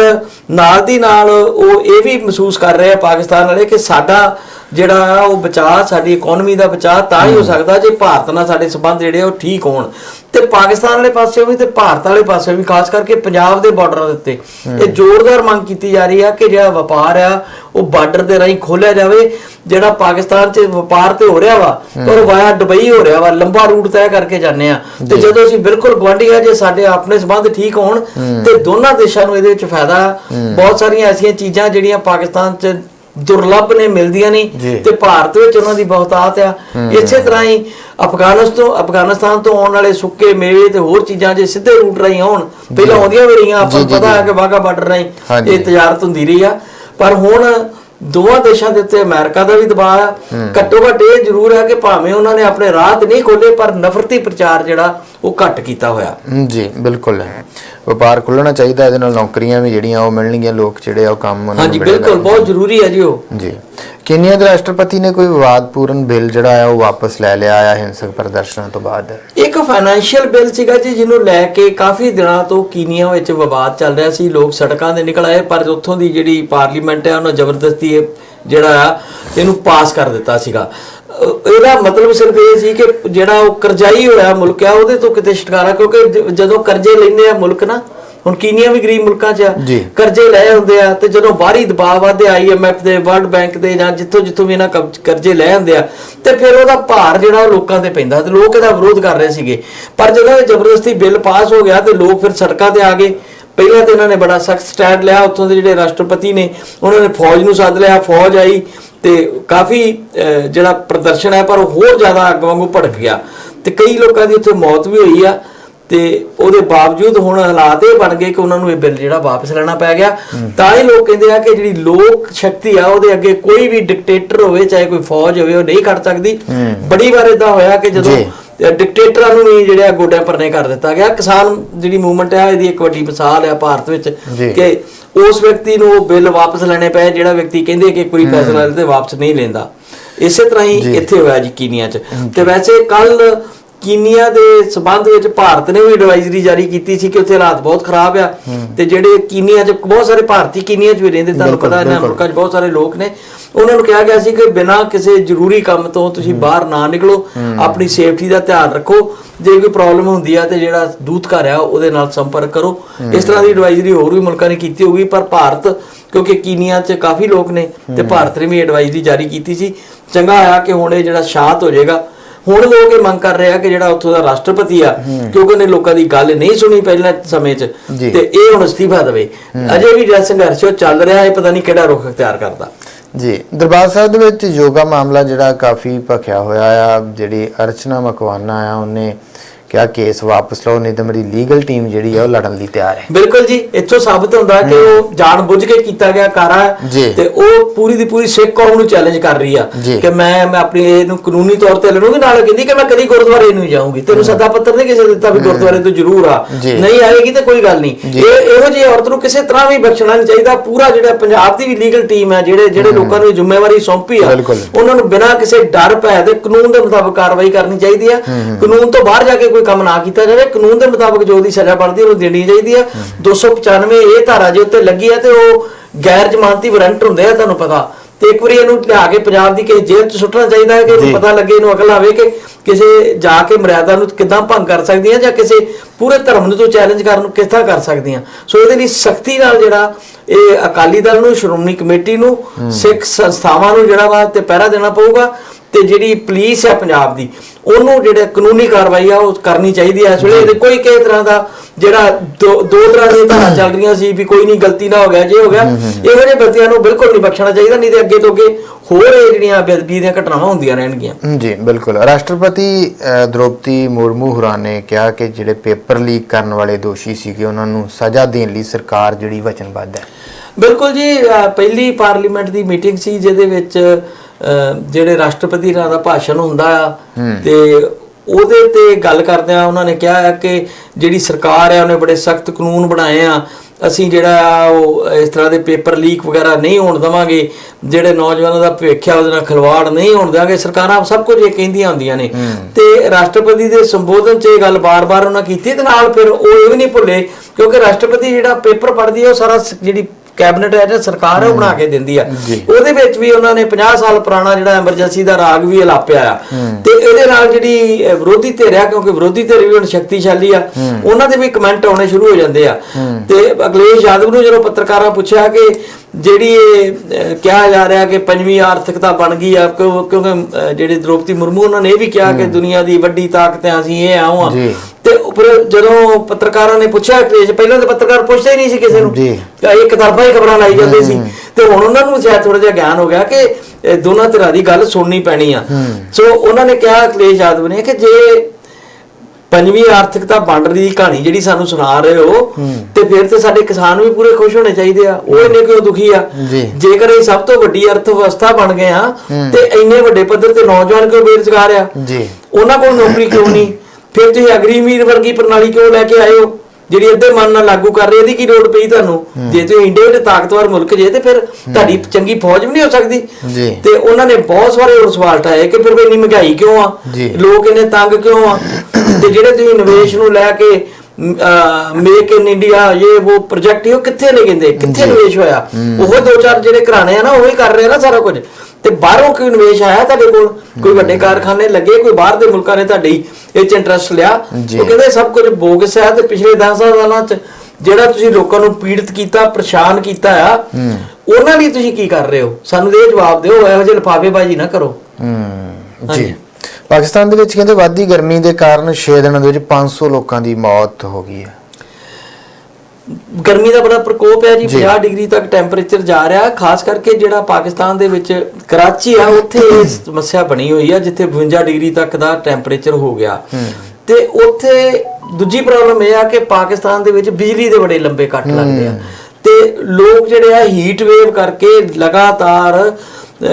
ਨਾਲ ਦੀ ਨਾਲ ਉਹ ਇਹ ਵੀ ਮਹਿਸੂਸ ਕਰ ਰਹੇ ਆ ਪਾਕਿਸਤਾਨ ਵਾਲੇ ਕਿ ਸਾਡਾ ਜਿਹੜਾ ਉਹ ਬਚਾਅ ਸਾਡੀ ਇਕਨੋਮੀ ਦਾ ਬਚਾਅ ਤਾਂ ਹੀ ਹੋ ਸਕਦਾ ਜੇ ਭਾਰਤ ਨਾਲ ਸਾਡੇ ਸਬੰਧ ਜਿਹੜੇ ਉਹ ਠੀਕ ਹੋਣ। ਤੇ ਪਾਕਿਸਤਾਨ ਵਾਲੇ ਪਾਸੇ ਵੀ ਤੇ ਭਾਰਤ ਵਾਲੇ ਪਾਸੇ ਵੀ ਖਾਸ ਕਰਕੇ ਪੰਜਾਬ ਦੇ ਬਾਰਡਰਾਂ ਦੇ ਉੱਤੇ। ਇਹ ਜ਼ੋਰਦਾਰ ਮੰਗ ਕੀਤੀ ਜਾ ਰਹੀ ਆ ਕਿ ਜਿਹੜਾ ਵਪਾਰ ਆ ਉਹ ਬਾਰਡਰ ਦੇ ਰਾਹੀਂ ਖੋਲਿਆ ਜਾਵੇ। ਜਿਹੜਾ ਪਾਕਿਸਤਾਨ 'ਚ ਵਪਾਰ ਤੇ ਹੋ ਰਿਹਾ ਵਾ ਪਰ ਵਾਇਆ ਦੁਬਈ ਹੋ ਰਿਹਾ ਵਾ ਲੰਬਾ ਰੂਟ ਤੈਅ ਕਰਕੇ ਜਾਂਦੇ ਆ। ਤੇ ਜਦੋਂ ਅਸੀਂ ਬਿਲਕੁਲ ਗੁਆਂਢੀ ਆ ਜੇ ਸਾਡੇ ਆਪਣੇ ਸਬੰਧ ਠੀਕ ਹੋਣ ਤੇ ਦੋਨਾਂ ਦੇਸ਼ਾਂ ਨੂੰ ਇਹਦੇ ਵਿੱਚ ਫਾਇਦਾ। ਬਹੁਤ ਸਾਰੀਆਂ ਐਸੀਆਂ ਚੀਜ਼ਾਂ ਜਿਹੜੀਆਂ ਪਾਕਿਸਤਾਨ 'ਚ ਦੁਰਲੱਭ ਨੇ ਮਿਲਦੀਆਂ। ਨਹੀਂ ਤੇ ਭਾਰਤ ਵਿੱਚ ਉਹਨਾਂ ਦੀ ਬਹੁਤਾਤ ਆ। ਇਸੇ ਤਰ੍ਹਾਂ ਹੀ ਅਫਗਾਨਿਸਤਾਨ ਅਫਗਾਨਿਸਤਾਨ ਤੋਂ ਆਉਣ ਵਾਲੇ ਸੁੱਕੇ ਮੇਵੇ ਤੇ ਹੋਰ ਚੀਜ਼ਾਂ ਜੇ ਸਿੱਧੇ ਰੂਟ ਰਾਹੀਂ ਆਉਣ ਪਹਿਲਾਂ ਆਉਂਦੀਆਂ ਵੀ ਰਹੀਆਂ ਆਪਾਂ ਨੂੰ ਪਤਾ ਹੈ। ਕਿ ਵਾਗਾ ਬਾਰਡਰ ਰਾਹੀਂ। ਇਹ ਤਜਾਰਤ ਹੁੰਦੀ ਰਹੀ ਆ। ਪਰ ਹੁਣ ਦੋਵਾਂ ਦੇਸ਼ਾਂ ਦੇ ਉੱਤੇ ਅਮਰੀਕਾ ਦਾ ਵੀ ਦਬਾਅ ਆ। ਘੱਟੋ ਘੱਟ ਇਹ ਜ਼ਰੂਰ ਹੈ ਕਿ ਭਾਵੇਂ ਉਹਨਾਂ ਨੇ ਆਪਣੇ ਰਾਹ ਤੇ ਨਹੀਂ ਖੋਲੇ ਪਰ ਨਫ਼ਰਤੀ ਪ੍ਰਚਾਰ ਜਿਹੜਾ ਉਹ ਘੱਟ ਕੀਤਾ ਹੋਇਆ। ਜੀ ਬਿਲਕੁਲ। ਵਪਾਰ ਖੁੱਲਣਾ ਚਾਹੀਦਾ ਇਹਦੇ ਨਾਲ ਨੌਕਰੀਆਂ ਵੀ ਜਿਹੜੀਆਂ ਉਹ ਮਿਲਣਗੀਆਂ ਲੋਕ ਜਿਹੜੇ ਆ ਉਹ ਕੰਮ ਉਹਨਾਂ ਹਾਂਜੀ। ਬਿਲਕੁਲ ਬਹੁਤ ਜ਼ਰੂਰੀ ਹੈ ਜੀ ਉਹ। ਜੀ। ਕੀਨੀਆ ਦੇ ਰਾਸ਼ਟਰਪਤੀ ਨੇ ਕੋਈ ਵਿਵਾਦਪੂਰਨ ਬਿੱਲ ਜਿਹੜਾ ਆ ਉਹ ਵਾਪਸ ਲੈ ਲਿਆ ਆ ਹਿੰਸਕ ਪ੍ਰਦਰਸ਼ਨਾਂ ਤੋਂ ਬਾਅਦ? ਇੱਕ ਫਾਈਨੈਂਸ਼ੀਅਲ ਬਿੱਲ ਸੀਗਾ ਜੀ ਜਿਹਨੂੰ ਲੈ ਕੇ ਕਾਫੀ ਦਿਨਾਂ ਤੋਂ ਕੀਨੀਆ ਵਿੱਚ ਵਿਵਾਦ ਚੱਲ ਰਿਹਾ ਸੀ। ਲੋਕ ਸੜਕਾਂ ਤੇ ਨਿਕਲ ਆਏ ਪਰ ਉੱਥੋਂ ਦੀ ਜਿਹੜੀ ਪਾਰਲੀਮੈਂਟ ਹੈ ਉਹਨਾਂ ਜ਼ਬਰਦਸਤੀ ਇਹ ਜਿਹੜਾ ਆ ਇਹਨੂੰ ਪਾਸ ਕਰ ਦਿੱਤਾ ਸੀਗਾ ਇਹਦਾ ਮਤਲਬ ਸਿਰਫ ਇਹ ਸੀ ਕਿ ਜਿਹੜਾ ਉਹ ਕਰਜ਼ਾਈ ਹੋਇਆ ਮੁਲਕ ਆ ਉਹਦੇ ਤੋਂ ਕਿਤੇ ਛੁਟਕਾਰਾ ਕਿਉਂਕਿ ਜਦੋਂ ਕਰਜ਼ੇ ਲੈਂਦੇ ਆ ਮੁਲਕ ਨਾ ਹੁਣ ਕੀਨੀਆ ਵੀ ਗਰੀਬ ਮੁਲਕਾਂ 'ਚ ਆ। ਕਰਜ਼ੇ ਲਏ ਹੁੰਦੇ ਆ ਤੇ ਜਦੋਂ ਬਾਹਰੀ ਦਬਾਅ ਵਧਦੇ ਆਈਐਮਐਫ ਦੇ ਵਰਲਡ ਬੈਂਕ ਦੇ ਜਾਂ ਜਿੱਥੋਂ ਜਿੱਥੋਂ ਵੀ ਇਹਨਾਂ ਕਰਜ਼ੇ ਲੈ ਹੁੰਦੇ ਆ ਤੇ ਫਿਰ ਉਹਦਾ ਭਾਰ ਜਿਹੜਾ ਉਹ ਲੋਕਾਂ ਤੇ ਪੈਂਦਾ ਤੇ ਲੋਕ ਇਹਦਾ ਵਿਰੋਧ ਕਰ ਰਹੇ ਸੀਗੇ ਪਰ ਜਦੋਂ ਇਹ ਜ਼ਬਰਦਸਤੀ ਬਿੱਲ ਪਾਸ ਹੋ ਗਿਆ ਤੇ ਲੋਕ ਫਿਰ ਸੜਕਾਂ ਤੇ ਆ ਗਏ ਪਹਿਲਾਂ ਤੇ ਇਹਨਾਂ ਨੇ ਬੜਾ ਸਖਤ ਸਟੈਂਡ ਲਿਆ ਉੱਥੋਂ ਦੇ ਜਿਹੜੇ ਰਾਸ਼ਟਰਪਤੀ ਨੇ ਉਹਨਾਂ ਨੇ ਫੌਜ ਨੂੰ ਸੱਦ ਲਿਆ ਫੌਜ ਆਈ ਤੇ ਕਾਫੀ ਜਿਹੜਾ ਪ੍ਰਦਰਸ਼ਨ ਹੈ ਪਰ ਹੋਰ ਜ਼ਿਆਦਾ ਅੱਗ ਵਾਂਗੂ ਭੜਕ ਗਿਆ। ਤੇ ਕਈ ਲੋਕਾਂ ਦੀ ਉੱਥੇ ਮੌਤ ਵੀ ਹੋਈ ਆ ਤੇ ਉਹਦੇ ਬਾਵਜੂਦ ਹੁਣ ਹਾਲਾਤ ਇਹ ਬਣ ਗਏ ਕਿ ਉਹਨਾਂ ਨੂੰ ਇਹ ਬਿੱਲ ਜਿਹੜਾ ਵਾਪਸ ਲੈਣਾ ਪੈ ਗਿਆ। ਤਾਂ ਹੀ ਲੋਕ ਕਹਿੰਦੇ ਆ ਕਿ ਜਿਹੜੀ ਲੋਕ ਸ਼ਕਤੀ ਆ ਉਹਦੇ ਅੱਗੇ ਕੋਈ ਵੀ ਡਿਕਟੇਟਰ ਹੋਵੇ ਚਾਹੇ ਕੋਈ ਫੌਜ ਹੋਵੇ ਉਹ ਨਹੀਂ ਖੜ ਸਕਦੀ। ਬੜੀ ਵਾਰ ਇਦਾਂ ਹੋਇਆ ਕਿ ਜਦੋਂ। ਡਿਕਟੇਟਰਾਂ ਨੂੰ ਵੀ ਜਿਹੜਾ ਗੋਡਿਆਂ ਪਰਨੇ ਕਰ ਦਿੱਤਾ ਗਿਆ। ਕਿਸਾਨ ਜਿਹੜੀ ਮੂਵਮੈਂਟ ਹੈ ਇਹਦੀ ਇੱਕ ਵੱਡੀ ਮਿਸਾਲ ਹੈ ਭਾਰਤ ਵਿੱਚ। ਕਿ ਉਸ ਵਿਅਕਤੀ ਨੂੰ ਉਹ ਬਿੱਲ ਵਾਪਸ ਲੈਣੇ ਪਏ ਜਿਹੜਾ ਵਿਅਕਤੀ ਕਹਿੰਦੇ ਕਿ ਕੋਈ ਫੈਸਲਾ ਲੈ ਤੇ ਵਾਪਸ ਨਹੀਂ ਲੈਂਦਾ। ਇਸੇ ਤਰ੍ਹਾਂ ਹੀ ਇੱਥੇ ਹੋਇਆ ਜੀ ਕੀਨੀਆ 'ਚ। ਤੇ ਵੈਸੇ ਕੱਲ ਕੀਨੀਆ ਦੇ ਸਬੰਧ ਵਿੱਚ ਭਾਰਤ ਨੇ ਵੀ ਐਡਵਾਈਜ਼ਰੀ ਜਾਰੀ ਕੀਤੀ ਸੀ ਕਿ ਉੱਥੇ ਹਾਲਾਤ ਬਹੁਤ ਖਰਾਬ ਆ ਤੇ ਜਿਹੜੇ ਕੀਨੀਆ 'ਚ ਬਹੁਤ ਸਾਰੇ ਭਾਰਤੀ ਕੀਨੀਆ 'ਚ ਵੀ ਰਹਿੰਦੇ ਤੁਹਾਨੂੰ ਪਤਾ ਇਹਨਾਂ। ਮੁਲਕਾਂ 'ਚ ਬਹੁਤ ਸਾਰੇ ਲੋਕ ਨੇ। ਉਹਨਾਂ ਨੂੰ ਕਿਹਾ ਗਿਆ ਸੀ ਕਿ ਬਿਨਾਂ ਕਿਸੇ ਜ਼ਰੂਰੀ ਕੰਮ ਤੋਂ ਤੁਸੀਂ ਬਾਹਰ ਨਾ ਨਿਕਲੋ ਆਪਣੀ ਸੇਫਟੀ ਦਾ ਧਿਆਨ ਰੱਖੋ। ਜੇ ਕੋਈ ਪ੍ਰੋਬਲਮ ਹੁੰਦੀ ਆ ਤੇ ਜਿਹੜਾ ਦੂਤਘਰ ਆ ਉਹਦੇ ਨਾਲ ਸੰਪਰਕ ਕਰੋ। ਇਸ ਤਰ੍ਹਾਂ ਦੀ ਐਡਵਾਈਜ਼ਰੀ ਹੋਰ ਵੀ ਮੁਲਕਾਂ ਨੇ ਕੀਤੀ ਹੋਊਗੀ ਪਰ ਭਾਰਤ ਕਿਉਂਕਿ ਕੀਨੀਆ 'ਚ ਕਾਫੀ ਲੋਕ ਨੇ ਤੇ ਭਾਰਤ ਨੇ ਵੀ ਐਡਵਾਈਜ਼ਰੀ ਜਾਰੀ ਕੀਤੀ ਸੀ। ਚੰਗਾ ਆ ਕਿ ਹੁਣ ਇਹ ਜਿਹੜਾ ਸ਼ਾਂਤ ਹੋ ਜਾਏਗਾ। ਹੁਣ ਲੋਕ ਇਹ ਮੰਗ ਕਰ ਰਹੇ ਆ ਕਿ ਜਿਹੜਾ ਉੱਥੋਂ ਦਾ ਰਾਸ਼ਟਰਪਤੀ ਆ ਕਿਉਂਕਿ ਉਹਨੇ ਲੋਕਾਂ ਦੀ ਗੱਲ ਨਹੀਂ ਸੁਣੀ ਪਹਿਲਾਂ ਸਮੇਂ 'ਚ। ਤੇ ਇਹ ਹੁਣ ਅਸਤੀਫਾ ਦੇਵੇ। ਅਜੇ ਵੀ ਜਿਹੜਾ ਸੰਘਰਸ਼ ਉਹ ਚੱਲ ਰਿਹਾ ਹੈ ਪਤਾ ਨਹੀਂ ਕਿਹੜਾ ਰੁਖ ਅਖਤਿਆਰ ਕਰਦਾ। ਜੀ ਦਰਬਾਰ ਸਾਹਿਬ ਦੇ ਵਿੱਚ ਯੋਗਾ ਮਾਮਲਾ ਜਿਹੜਾ ਕਾਫੀ ਭਖਿਆ ਹੋਇਆ ਆ ਜਿਹੜੀ ਅਰਚਨਾ ਮਕਵਾਨਾ ਆ ਉਹਨੇ ਕਿਹਾ ਕੇਸ ਵਾਪਸ ਲਓ ਨਹੀਂ ਤਾਂ ਮੇਰੀ ਲੀਗਲ ਟੀਮ ਜਿਹੜੀ ਆ ਉਹ ਲੜਨ ਲਈ ਤਿਆਰ ਹੈ। ਬਿਲਕੁਲ ਜੀ ਇੱਥੋਂ ਸਾਬਤ ਹੁੰਦਾ ਕਿ ਉਹ ਜਾਣ ਬੁੱਝ ਕੇ ਕੀਤਾ ਗਿਆ ਕਾਰਾ। ਤੇ ਉਹ ਪੂਰੀ ਦੀ ਪੂਰੀ ਸਿੱਖ ਕੌਮ ਨੂੰ ਚੈਲੰਜ ਕਰ ਰਹੀ ਆ। ਕਿ ਮੈਂ ਮੈਂ ਆਪਣੀ ਇਹਨੂੰ ਕਾਨੂੰਨੀ ਤੌਰ ਤੇ ਲੜੂੰਗੀ ਨਾਲ ਕਹਿੰਦੀ ਕਿ ਮੈਂ ਕਦੀ ਗੁਰਦੁਆਰੇ ਨਹੀਂ ਜਾਊਂਗੀ। ਤੈਨੂੰ ਸੱਦਾ ਪੱਤਰ ਨਹੀਂ ਕਿਸੇ ਦਿੱਤਾ ਵੀ ਗੁਰਦੁਆਰੇ ਤੋਂ ਜ਼ਰੂਰ ਆ। ਨਹੀਂ ਆਏਗੀ ਤੇ ਕੋਈ ਗੱਲ ਨਹੀਂ। ਇਹ ਇਹੋ ਜਿਹੀ ਔਰਤ ਨੂੰ ਕਿਸੇ ਤਰ੍ਹਾਂ ਵੀ ਬਖਸ਼ਣਾ ਨਹੀਂ ਚਾਹੀਦਾ। ਪੂਰਾ ਜਿਹੜਾ ਪੰਜਾਬ ਦੀ ਵੀ ਲੀਗਲ ਟੀਮ ਹੈ ਜਿਹੜੇ ਜਿਹੜੇ ਲੋਕਾਂ ਨੂੰ ਜ਼ਿੰਮੇਵਾਰੀ ਸੌਂਪੀ ਆ। ਉਹਨਾਂ ਨੂੰ ਬਿਨਾਂ ਕਿਸੇ ਡਰ ਭੈ ਦੇ ਕਾਨੂੰਨ ਦੇ ਮੁਤਾਬਕ ਕਾਰਵਾਈ ਕਰਨੀ ਚਾਹੀਦੀ ਆ ਕਾਨੂੰਨ ਤੋਂ ਬਾਹਰ ਜਾ ਕੇ ਕੋਈ ਕੰਮ ਨਾ ਕੀਤਾ ਜਾਵੇ ਕਾਨੂੰਨ ਦੇ ਮੁਤਾਬਕ ਜੋ ਦੀ ਸਜ਼ਾ ਬਣਦੀ ਉਹਨੂੰ ਦੇਣੀ ਚਾਹੀਦੀ ਆ 295 ਇਹ ਧਾਰਾ ਜੇ ਉੱਤੇ ਲੱਗੀ ਆ ਤੇ ਉਹ ਗੈਰ ਜ਼ਮਾਨਤੀ ਵਾਰੰਟ ਹੁੰਦੇ ਆ ਤੁਹਾਨੂੰ ਪਤਾ। ਤੇ ਇੱਕ ਵਾਰੀ ਇਹਨੂੰ ਲਿਆ ਕੇ ਪੰਜਾਬ ਦੀ ਕਿਸੇ ਜੇਲ੍ਹ 'ਚ ਸੁੱਟਣਾ ਚਾਹੀਦਾ ਹੈ ਕਿ। ਪਤਾ ਲੱਗੇ ਇਹਨੂੰ ਅਕਲ ਆਵੇ ਕਿ ਕਿਸੇ ਜਾ ਕੇ ਮਰਿਆਦਾ ਨੂੰ ਕਿੱਦਾਂ ਭੰਗ ਕਰ ਸਕਦੀਆਂ ਜਾਂ ਕਿਸੇ ਪੂਰੇ ਧਰਮ ਨੂੰ ਤੋਂ ਚੈਲੰਜ ਕਰਨ ਨੂੰ ਕਿਸ ਤਰ੍ਹਾਂ ਕਰ ਸਕਦੀਆਂ। ਸੋ ਇਹਦੇ ਲਈ ਸਖਤੀ ਨਾਲ ਜਿਹੜਾ ਇਹ ਅਕਾਲੀ ਦਲ ਨੂੰ ਸ਼੍ਰੋਮਣੀ ਕਮੇਟੀ ਨੂੰ ਸਿੱਖ ਸੰਸਥਾਵਾਂ ਨੂੰ ਜਿਹੜਾ ਵਾ ਤੇ ਪਹਿਰਾ ਦੇਣਾ ਪਊਗਾ। ਤੇ ਜਿਹੜੀ ਪੁਲਿਸ ਹੈ ਪੰਜਾਬ ਦੀ ਉਹਨੂੰ ਜਿਹੜੇ ਕਾਨੂੰਨੀ ਕਾਰਵਾਈ ਆ ਉਹ ਕਰਨੀ ਚਾਹੀਦੀ ਹੈ ਇਸ ਵੇਲੇ ਇਹਦੇ ਕੋਈ ਕਿਸੇ ਤਰ੍ਹਾਂ ਦਾ ਜਿਹੜਾ ਦੋ ਦੋ ਤਰ੍ਹਾਂ ਦੀਆਂ ਧਾਰਾ ਚੱਲ ਰਹੀਆਂ ਸੀ ਵੀ ਕੋਈ ਨਹੀਂ ਗਲਤੀ ਨਾ ਹੋ ਗਿਆ ਜੇ ਹੋ ਗਿਆ ਇਹੋ ਜਿਹੇ ਬੰਦਿਆਂ ਨੂੰ ਬਿਲਕੁਲ ਨਹੀਂ ਬਖਸ਼ਣਾ ਚਾਹੀਦਾ ਨਹੀਂ ਤੇ ਅੱਗੇ ਤੋਂ ਅੱਗੇ ਹੋਰ ਇਹ ਜਿਹੜੀਆਂ ਬੇਅਦਬੀ ਦੀਆਂ ਘਟਨਾਵਾਂ ਹੁੰਦੀਆਂ ਰਹਿਣਗੀਆਂ। ਜੀ ਬਿਲਕੁਲ। ਰਾਸ਼ਟਰਪਤੀ ਅ, ਦ੍ਰੋਪਦੀ ਮੁਰਮੂ ਹੋਰਾਂ ਨੇ ਕਿਹਾ ਕਿ ਜਿਹੜੇ ਪੇਪਰ ਲੀਕ ਕਰਨ ਵਾਲੇ ਦੋਸ਼ੀ ਸੀਗੇ ਉਹਨਾਂ ਨੂੰ ਸਜ਼ਾ ਦੇਣ ਲਈ ਸਰਕਾਰ ਜਿਹੜੀ ਵਚਨਬੱਧ ਹੈ। ਬਿਲਕੁਲ ਜੀ ਪਹਿਲੀ ਪਾਰਲੀਮੈਂਟ ਦੀ ਮੀਟਿੰਗ ਸੀ ਜਿਹਦੇ ਵਿੱਚ ਜਿਹੜੇ ਰਾਸ਼ਟਰਪਤੀ ਨਾਲ ਦਾ ਭਾਸ਼ਣ ਹੁੰਦਾ ਆ ਤੇ ਉਹਦੇ ਤੇ ਗੱਲ ਕਰਦਿਆਂ ਉਹਨਾਂ ਨੇ ਕਿਹਾ ਹੈ ਕਿ ਜਿਹੜੀ ਸਰਕਾਰ ਹੈ ਉਹਨੇ ਬੜੇ ਸਖਤ ਕਾਨੂੰਨ ਬਣਾਏ ਆ। ਅਸੀਂ ਜਿਹੜਾ ਆ ਉਹ ਇਸ ਤਰ੍ਹਾਂ ਦੇ ਪੇਪਰ ਲੀਕ ਵਗੈਰਾ ਨਹੀਂ ਹੋਣ ਦਵਾਂਗੇ। ਜਿਹੜੇ ਨੌਜਵਾਨਾਂ ਦਾ ਭਵਿੱਖ ਆ ਉਹਦੇ ਨਾਲ ਖਿਲਵਾੜ ਨਹੀਂ ਹੋਣ ਦੇਵਾਂਗੇ। ਸਰਕਾਰਾਂ ਸਭ ਕੁਝ ਇਹ ਕਹਿੰਦੀਆਂ ਹੁੰਦੀਆਂ ਨੇ। ਤੇ ਰਾਸ਼ਟਰਪਤੀ ਦੇ ਸੰਬੋਧਨ 'ਚ ਇਹ ਗੱਲ ਬਾਰ-ਬਾਰ ਉਹਨਾਂ ਕੀਤੀ ਤੇ ਨਾਲ ਫਿਰ ਉਹ ਇਹ ਵੀ ਨਹੀਂ ਭੁੱਲੇ ਕਿਉਂਕਿ ਰਾਸ਼ਟਰਪਤੀ ਜਿਹੜਾ ਪੇਪਰ ਪੜ੍ਹਦੀ ਹੈ ਉਹ ਸਾਰਾ ਜਿਹੜੀ ਕੈਬਨਿਟ ਹੈ ਜਾਂ ਸਰਕਾਰ ਉਹ ਬਣਾ ਕੇ ਦਿੰਦੀ ਆ। ਉਹਦੇ ਵਿੱਚ ਵੀ ਉਹਨਾਂ ਨੇ 50 ਸਾਲ ਪੁਰਾਣਾ ਜਿਹੜਾ ਐਮਰਜੈਂਸੀ ਦਾ ਰਾਗ ਵੀ ਅਲਾਪਿਆ ਆ। ਤੇ ਇਹਦੇ ਨਾਲ ਜਿਹੜੀ ਵਿਰੋਧੀ ਧਿਰ ਆ ਕਿਉਂਕਿ ਵਿਰੋਧੀ ਧਿਰ ਵੀ ਹੁਣ ਸ਼ਕਤੀਸ਼ਾਲੀ ਆ ਉਹਨਾਂ ਦੇ ਵੀ ਕਮੈਂਟ ਆਉਣੇ ਸ਼ੁਰੂ ਹੋ ਜਾਂਦੇ ਆ। ਤੇ ਅਖਿਲੇਸ਼ ਯਾਦਵ ਨੂੰ ਜਦੋਂ ਪੱਤਰਕਾਰਾਂ ਪੁੱਛਿਆ ਕਿ ਜਿਹੜੀ ਇਹ ਕਿਹਾ ਜਾ ਰਿਹਾ ਕਿ ਪੰਜਵੀਂ ਆਰਥਿਕਤਾ ਬਣ ਗਈ ਆ ਕਿਉਂ- ਕਿਉਂਕਿ ਜਿਹੜੇ ਦ੍ਰੋਪਦੀ ਮੁਰਮੂ ਉਹਨਾਂ ਨੇ ਇਹ ਵੀ ਕਿਹਾ ਕਿ ਦੁਨੀਆ ਦੀ ਵੱਡੀ ਤਾਕਤ ਅਸੀਂ ਇਹ ਆਉਂ ਆ। ਤੇ ਫਿਰ ਜਦੋਂ ਪੱਤਰਕਾਰਾਂ ਨੇ ਪੁੱਛਿਆ ਅਖਿਲੇਸ਼ ਪਹਿਲਾਂ ਤਾਂ ਪੱਤਰਕਾਰ ਪੁੱਛਦੇ ਹੀ ਨਹੀਂ ਸੀ ਕਿਸੇ ਨੂੰ ਜੀ। ਇੱਕ ਤਰਫਾ ਹੀ ਖਬਰਾਂ ਲਾਈ ਜਾਂਦੇ ਸੀ। ਤੇ ਹੁਣ ਉਹਨਾਂ ਨੂੰ ਸ਼ਾਇਦ ਥੋੜਾ ਜਿਹਾ ਗਿਆਨ ਹੋ ਗਿਆ ਕਿ ਦੋਨਾਂ ਧਿਰਾਂ ਦੀ ਗੱਲ ਸੁਣਨੀ ਪੈਣੀ ਆ। ਸੋ ਉਹਨਾਂ ਨੇ ਕਿਹਾ ਅਖਿਲੇਸ਼ ਯਾਦਵ ਨੇ ਕਿ ਜੇ ਪੰਜਵੀਂ ਆਰਥਿਕਤਾ ਵੰਡ ਦੀ ਕਹਾਣੀ ਜਿਹੜੀ ਸਾਨੂੰ ਸੁਣਾ ਰਹੇ ਹੋ ਤੇ ਫਿਰ ਤੇ ਸਾਡੇ ਕਿਸਾਨ ਵੀ ਪੂਰੇ ਖੁਸ਼ ਹੋਣੇ ਚਾਹੀਦੇ ਆ। ਉਹ ਇੰਨੇ ਕਿਉਂ ਦੁਖੀ ਆ। ਜੇਕਰ ਇਹ ਸਭ ਤੋਂ ਵੱਡੀ ਅਰਥ ਵਿਵਸਥਾ ਬਣ ਗਏ ਆ ਤੇ ਇੰਨੇ ਵੱਡੇ ਪੱਧਰ ਤੇ ਨੌਜਵਾਨ ਕਿਉਂ ਬੇਰੁਜ਼ਗਾਰ ਆ? ਜੀ। ਉਹਨਾਂ ਕੋਲ ਨੌਕਰੀ ਕਿਉਂ ਨਹੀਂ? ਫਿਰ ਤੁਸੀਂ ਅਗਰੀਮੀਰ ਵਰਗੀ ਪ੍ਰਣਾਲੀ ਕਿਉਂ ਲੈ ਕੇ ਆਏ ਹੋ? ਜਿਹੜੀ ਅੱਧੇ ਮਨ ਨਾਲ ਲਾਗੂ ਕਰ ਰਹੇ ਇਹਦੀ ਕੀ ਲੋੜ ਪਈ ਤੁਹਾਨੂੰ? ਜੇ ਤੁਸੀਂ ਇੰਡੀਆ ਵਿੱਚ ਤਾਕਤਵਰ ਮੁਲਕ ਜੇ ਤੇ ਫਿਰ ਤੁਹਾਡੀ ਚੰਗੀ ਫੌਜ ਵੀ ਨਹੀਂ ਹੋ ਸਕਦੀ। ਤੇ ਉਹਨਾਂ ਨੇ ਬਹੁਤ ਸਾਰੇ ਹੋਰ ਸਵਾਲ ਠਾਏ ਕਿ ਫਿਰ ਵੀ ਇੰਨੀ ਮਹਿੰਗਾਈ ਕਿਉਂ ਆ। ਲੋਕ ਇੰਨੇ ਤੰਗ ਕਿਉਂ ਆ? ਤੇ ਜਿਹੜੇ ਤੁਸੀਂ ਨਿਵੇਸ਼ ਨੂੰ ਲੈ ਕੇ ਮੇਕ ਇਨ ਇੰਡੀਆ ਇਹ ਉਹ ਪ੍ਰੋਜੈਕਟ ਇਹ ਉਹ ਕਿੱਥੇ ਨੇ ਕਹਿੰਦੇ ਕਿੱਥੇ ਨਿਵੇਸ਼ ਹੋਇਆ? ਉਹ ਦੋ ਚਾਰ ਜਿਹੜੇ ਘਰਾਣੇ ਆ ਨਾ ਉਹ ਹੀ ਕਰ ਰਹੇ ਆ ਨਾ ਸਾਰਾ ਕੁਝ। ਤੇ ਬਾਹਰੋਂ ਕੋਈ ਨਿਵੇਸ਼ ਆਇਆ ਤੁਹਾਡੇ ਕੋਲ? ਕੋਈ ਵੱਡੇ ਕਾਰਖਾਨੇ ਲੱਗੇ ਕੋਈ ਬਾਹਰ ਦੇ ਮੁਲਕਾਂ ਨੇ ਤੁਹਾਡੀ ਇਹ ਚ ਇੰਟਰਸਟ ਲਿਆ। ਉਹ ਕਹਿੰਦੇ ਸਭ ਕੁਝ ਬੋਗਸ ਹੈ ਤੇ ਪਿਛਲੇ 10 ਸਾਲਾਂ ਚ ਜਿਹੜਾ ਤੁਸੀਂ ਲੋਕਾਂ ਨੂੰ ਪੀੜਤ ਕੀਤਾ ਪਰੇਸ਼ਾਨ ਕੀਤਾ ਆ ਉਹਨਾਂ ਲਈ ਤੁਸੀਂ ਕੀ ਕਰ ਰਹੇ ਹੋ? ਸਾਨੂੰ ਇਹ ਜਵਾਬ ਦਿਓ ਇਹੋ ਜਿਹੇ ਲਫਾਫੇਬਾਜ਼ੀ ਨਾ ਕਰੋ। ਹੂੰ। ਜੀ। ਪਾਕਿਸਤਾਨ ਦੇ ਵਿੱਚ ਕਹਿੰਦੇ ਵਾਧੀ ਗਰਮੀ ਦੇ ਕਾਰਨ 6 ਦਿਨਾਂ ਦੇ ਵਿੱਚ 500 ਲੋਕਾਂ ਦੀ ਮੌਤ ਹੋ ਗਈ ਹੈ। ਗਰਮੀ ਦਾ ਬੜਾ ਪ੍ਰਕੋਪ ਹੈ ਜੀ ਜੀ। 50 ਡਿਗਰੀ ਤੱਕ ਟੈਂਪਰੇਚਰ ਜਾ ਰਿਹਾ ਖਾਸ ਕਰਕੇ ਜਿਹੜਾ ਪਾਕਿਸਤਾਨ ਦੇ ਵਿੱਚ ਕਰਾਚੀ ਆ ਉੱਥੇ ਇਹ ਸਮੱਸਿਆ ਬਣੀ ਹੋਈ ਆ ਜਿੱਥੇ 52 ਡਿਗਰੀ ਤੱਕ ਦਾ ਟੈਂਪਰੇਚਰ ਹੋ ਗਿਆ। ਤੇ ਉੱਥੇ ਦੂਜੀ ਪ੍ਰੋਬਲਮ ਇਹ ਆ ਕਿ ਪਾਕਿਸਤਾਨ ਦੇ ਵਿੱਚ ਬਿਜਲੀ ਦੇ ਬੜੇ ਲੰਬੇ ਕੱਟ ਲੱਗਦੇ ਆ। ਤੇ ਲੋਕ ਜਿਹੜੇ ਆ ਹੀਟ ਵੇਵ ਕਰਕੇ ਲਗਾਤਾਰ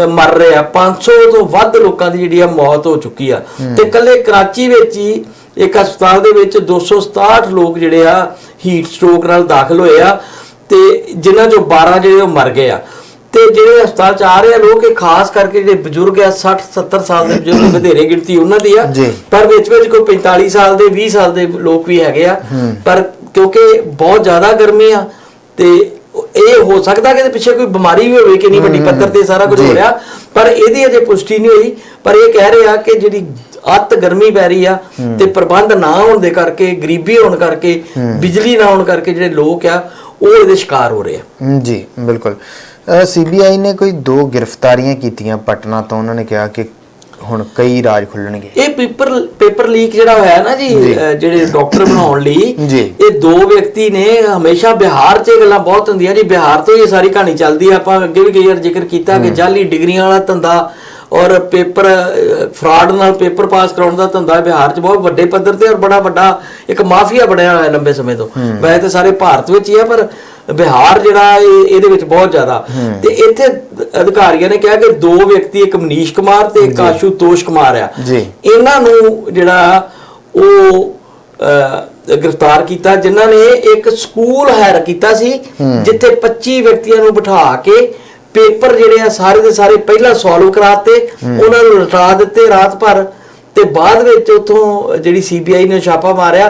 ਮਰ ਰਹੇ ਆ। 500 ਤੋਂ ਵੱਧ ਲੋਕਾਂ ਦੀ ਜਿਹੜੀ ਆ ਮੌਤ ਹੋ ਚੁੱਕੀ ਆ। ਤੇ ਕੱਲੇ ਕਰਾਚੀ ਵਿੱਚ ਹੀ ਇੱਕ ਹਸਪਤਾਲ ਦੇ ਵਿੱਚ 267 ਲੋਕ ਜਿਹੜੇ ਆ ਹੀਟ ਸਟ੍ਰੋਕ ਨਾਲ ਦਾਖਲ ਹੋਏ ਆ ਤੇ ਜਿਨ੍ਹਾਂ ਚੋਂ 12 ਜਿਹੜੇ ਉਹ ਮਰ ਗਏ ਆ। ਤੇ ਜਿਹੜੇ ਹਸਪਤਾਲ ਚ ਆ ਰਹੇ ਆ ਲੋਕ ਇਹ ਖਾਸ ਕਰਕੇ ਜਿਹੜੇ ਬਜ਼ੁਰਗ ਆ 60 70 ਸਾਲ ਦੇ ਬਜ਼ੁਰਗ ਵਧੇਰੇ ਗਿਣਤੀ ਉਹਨਾਂ ਦੀ ਆ। ਪਰ ਵਿੱਚ ਵਿੱਚ ਕੋਈ 45 ਸਾਲ ਦੇ 20 ਸਾਲ ਦੇ ਲੋਕ ਵੀ ਹੈਗੇ ਆ। ਪਰ ਕਿਉਂਕਿ ਬਹੁਤ ਜ਼ਿਆਦਾ ਗਰਮੀ ਆ ਤੇ ਇਹ ਹੋ ਸਕਦਾ ਕਿ ਇਹਦੇ ਪਿੱਛੇ ਕੋਈ ਬਿਮਾਰੀ ਵੀ ਹੋਵੇ ਕਿ ਨਹੀਂ ਵੱਡੀ ਪੱਧਰ ਤੇ ਸਾਰਾ ਕੁਝ ਹੋ। ਰਿਹਾ। ਪਰ ਇਹਦੀ ਅਜੇ ਪੁਸ਼ਟੀ ਨਹੀਂ ਹੋਈ। ਪਰ ਇਹ ਕਹਿ ਰਹੇ ਆ ਕਿ ਜਿਹੜੀ ਅੱਤ ਗਰਮੀ ਪੈ ਰਹੀ ਆ ਤੇ ਪ੍ਰਬੰਧ ਨਾ ਹੋਣ ਦੇ ਕਰਕੇ ਗਰੀਬੀ ਹੋਣ ਕਰਕੇ ਬਿਜਲੀ ਨਾ ਹੋਣ ਕਰਕੇ ਜਿਹੜੇ ਲੋਕ ਆ ਉਹ ਇਹਦੇ ਸ਼ਿਕਾਰ ਹੋ ਰਹੇ ਆ। ਜੀ ਬਿਲਕੁਲ। ਸੀਬੀਆਈ ਨੇ ਕੋਈ ਦੋ ਗ੍ਰਿਫਤਾਰੀਆਂ ਕੀਤੀਆਂ ਪਟਨਾ ਤੋਂ ਉਹਨਾਂ ਨੇ ਕਿਹਾ ਕਿ ਹੁਣ ਕਈ ਰਾਜ ਖੁੱਲਣਗੇ। ਇਹ ਪੇਪਰ ਪੇਪਰ ਲੀਕ ਜਿਹੜਾ ਹੋਇਆ ਨਾ ਜੀ ਜਿਹੜੇ ਡਾਕਟਰ ਬਣਾਉਣ ਲਈ। ਇਹ ਦੋ ਵਿਅਕਤੀ ਨੇ ਹਮੇਸ਼ਾ ਬਿਹਾਰ 'ਚ ਇਹ ਗੱਲਾਂ ਬਹੁਤ ਹੁੰਦੀਆਂ ਜੀ। ਬਿਹਾਰ ਤੋਂ ਹੀ ਇਹ ਸਾਰੀ ਕਹਾਣੀ ਚੱਲਦੀ ਆ। ਆਪਾਂ ਅੱਗੇ ਵੀ ਕਈ ਵਾਰ ਜ਼ਿਕਰ ਕੀਤਾ ਕਿ ਜਾਲੀ ਡਿਗਰੀਆਂ ਵਾਲਾ ਧੰਦਾ ਔਰ ਪੇਪਰ ਫਰਾਡ ਨਾਲ ਪੇਪਰ ਪਾਸ ਕਰਾਉਣ ਦਾ ਧੰਦਾ ਬਿਹਾਰ 'ਚ ਬਹੁਤ ਵੱਡੇ ਪੱਧਰ ਤੇ ਔਰ ਬੜਾ ਵੱਡਾ ਇੱਕ ਮਾਫੀਆ ਬਣਿਆ ਹੋਇਆ ਲੰਬੇ ਸਮੇਂ ਤੋਂ। ਵੈਸੇ ਤਾਂ ਸਾਰੇ ਭਾਰਤ ਵਿੱਚ ਹੀ ਆ ਪਰ ਬਿਹਾਰ ਜਿਹੜਾ ਇਹ ਇਹਦੇ ਵਿੱਚ ਬਹੁਤ ਜ਼ਿਆਦਾ। ਤੇ ਇੱਥੇ ਅਧਿਕਾਰੀਆਂ ਨੇ ਕਿਹਾ ਕਿ ਦੋ ਵਿਅਕਤੀ ਇੱਕ ਮਨੀਸ਼ ਕੁਮਾਰ ਤੇ ਇੱਕ ਆਸ਼ੂਤੋਸ਼ ਕੁਮਾਰ ਆ। ਇਹਨਾਂ ਨੂੰ ਜਿਹੜਾ ਉਹ ਗ੍ਰਿਫਤਾਰ ਕੀਤਾ ਜਿਨ੍ਹਾਂ ਨੇ ਇੱਕ ਸਕੂਲ ਹਾਇਰ ਕੀਤਾ ਸੀ ਜਿੱਥੇ 25 ਵਿਅਕਤੀਆਂ ਨੂੰ ਬਿਠਾ ਕੇ ਪੇਪਰ ਜਿਹੜੇ ਆ ਸਾਰੇ ਦੇ ਸਾਰੇ ਪਹਿਲਾਂ ਸੋਲਵ ਕਰਾਤੇ ਉਹਨਾਂ ਨੂੰ ਰਟਾ ਦਿੱਤੇ ਰਾਤ ਭਰ। ਤੇ ਬਾਅਦ ਵਿੱਚ ਉਥੋਂ ਜਿਹੜੀ ਸੀਬੀਆਈ ਨੇ ਛਾਪਾ ਮਾਰਿਆ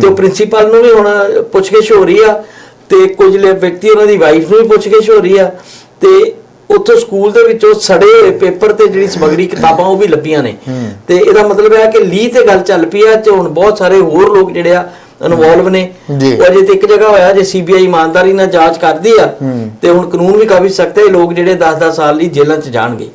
ਤੇ ਉਹ ਪ੍ਰਿੰਸੀਪਲ ਨੂੰ ਵੀ ਹੁਣ ਪੁੱਛਗਿੱਛ ਹੋ ਰਹੀ ਆ ਤੇ ਕੁਝ ਲੇ ਵਿਅਕਤੀ ਉਹਨਾਂ ਦੀ ਵਾਈਫ ਨੂੰ ਵੀ ਪੁੱਛਗਿੱਛ ਹੋ ਰਹੀ ਆ ਤੇ ਉੱਥੋਂ ਸਕੂਲ ਦੇ ਵਿੱਚੋਂ ਸੜੇ ਹੋਏ ਪੇਪਰ ਤੇ ਜਿਹੜੀ ਸਮਗਰੀ ਕਿਤਾਬਾਂ ਉਹ ਵੀ ਲੱਭੀਆਂ ਨੇ। ਤੇ ਇਹਦਾ ਮਤਲਬ ਹੈ ਕਿ ਲੀ ਤੇ ਗੱਲ ਚੱਲ ਪਈ ਆ ਤੇ ਹੁਣ ਬਹੁਤ ਸਾਰੇ ਹੋਰ ਲੋਕ ਜਿਹੜੇ ਆ ਇਨਵੋਲਵ ਨੇ। ਉਹ ਅਜੇ ਤੇ ਇੱਕ ਜਗ੍ਹਾ ਹੋਇਆ ਜੇ ਸੀਬੀਆਈ ਇਮਾਨਦਾਰੀ ਨਾਲ ਜਾਂਚ ਕਰਦੀ ਆ ਤੇ ਹੁਣ ਕਾਨੂੰਨ ਵੀ ਕਾਫੀ ਸਖਤ ਹੈ ਲੋਕ ਜਿਹੜੇ 10-10 ਸਾਲ ਲਈ ਜੇਲ੍ਹਾਂ 'ਚ ਜਾਣਗੇ।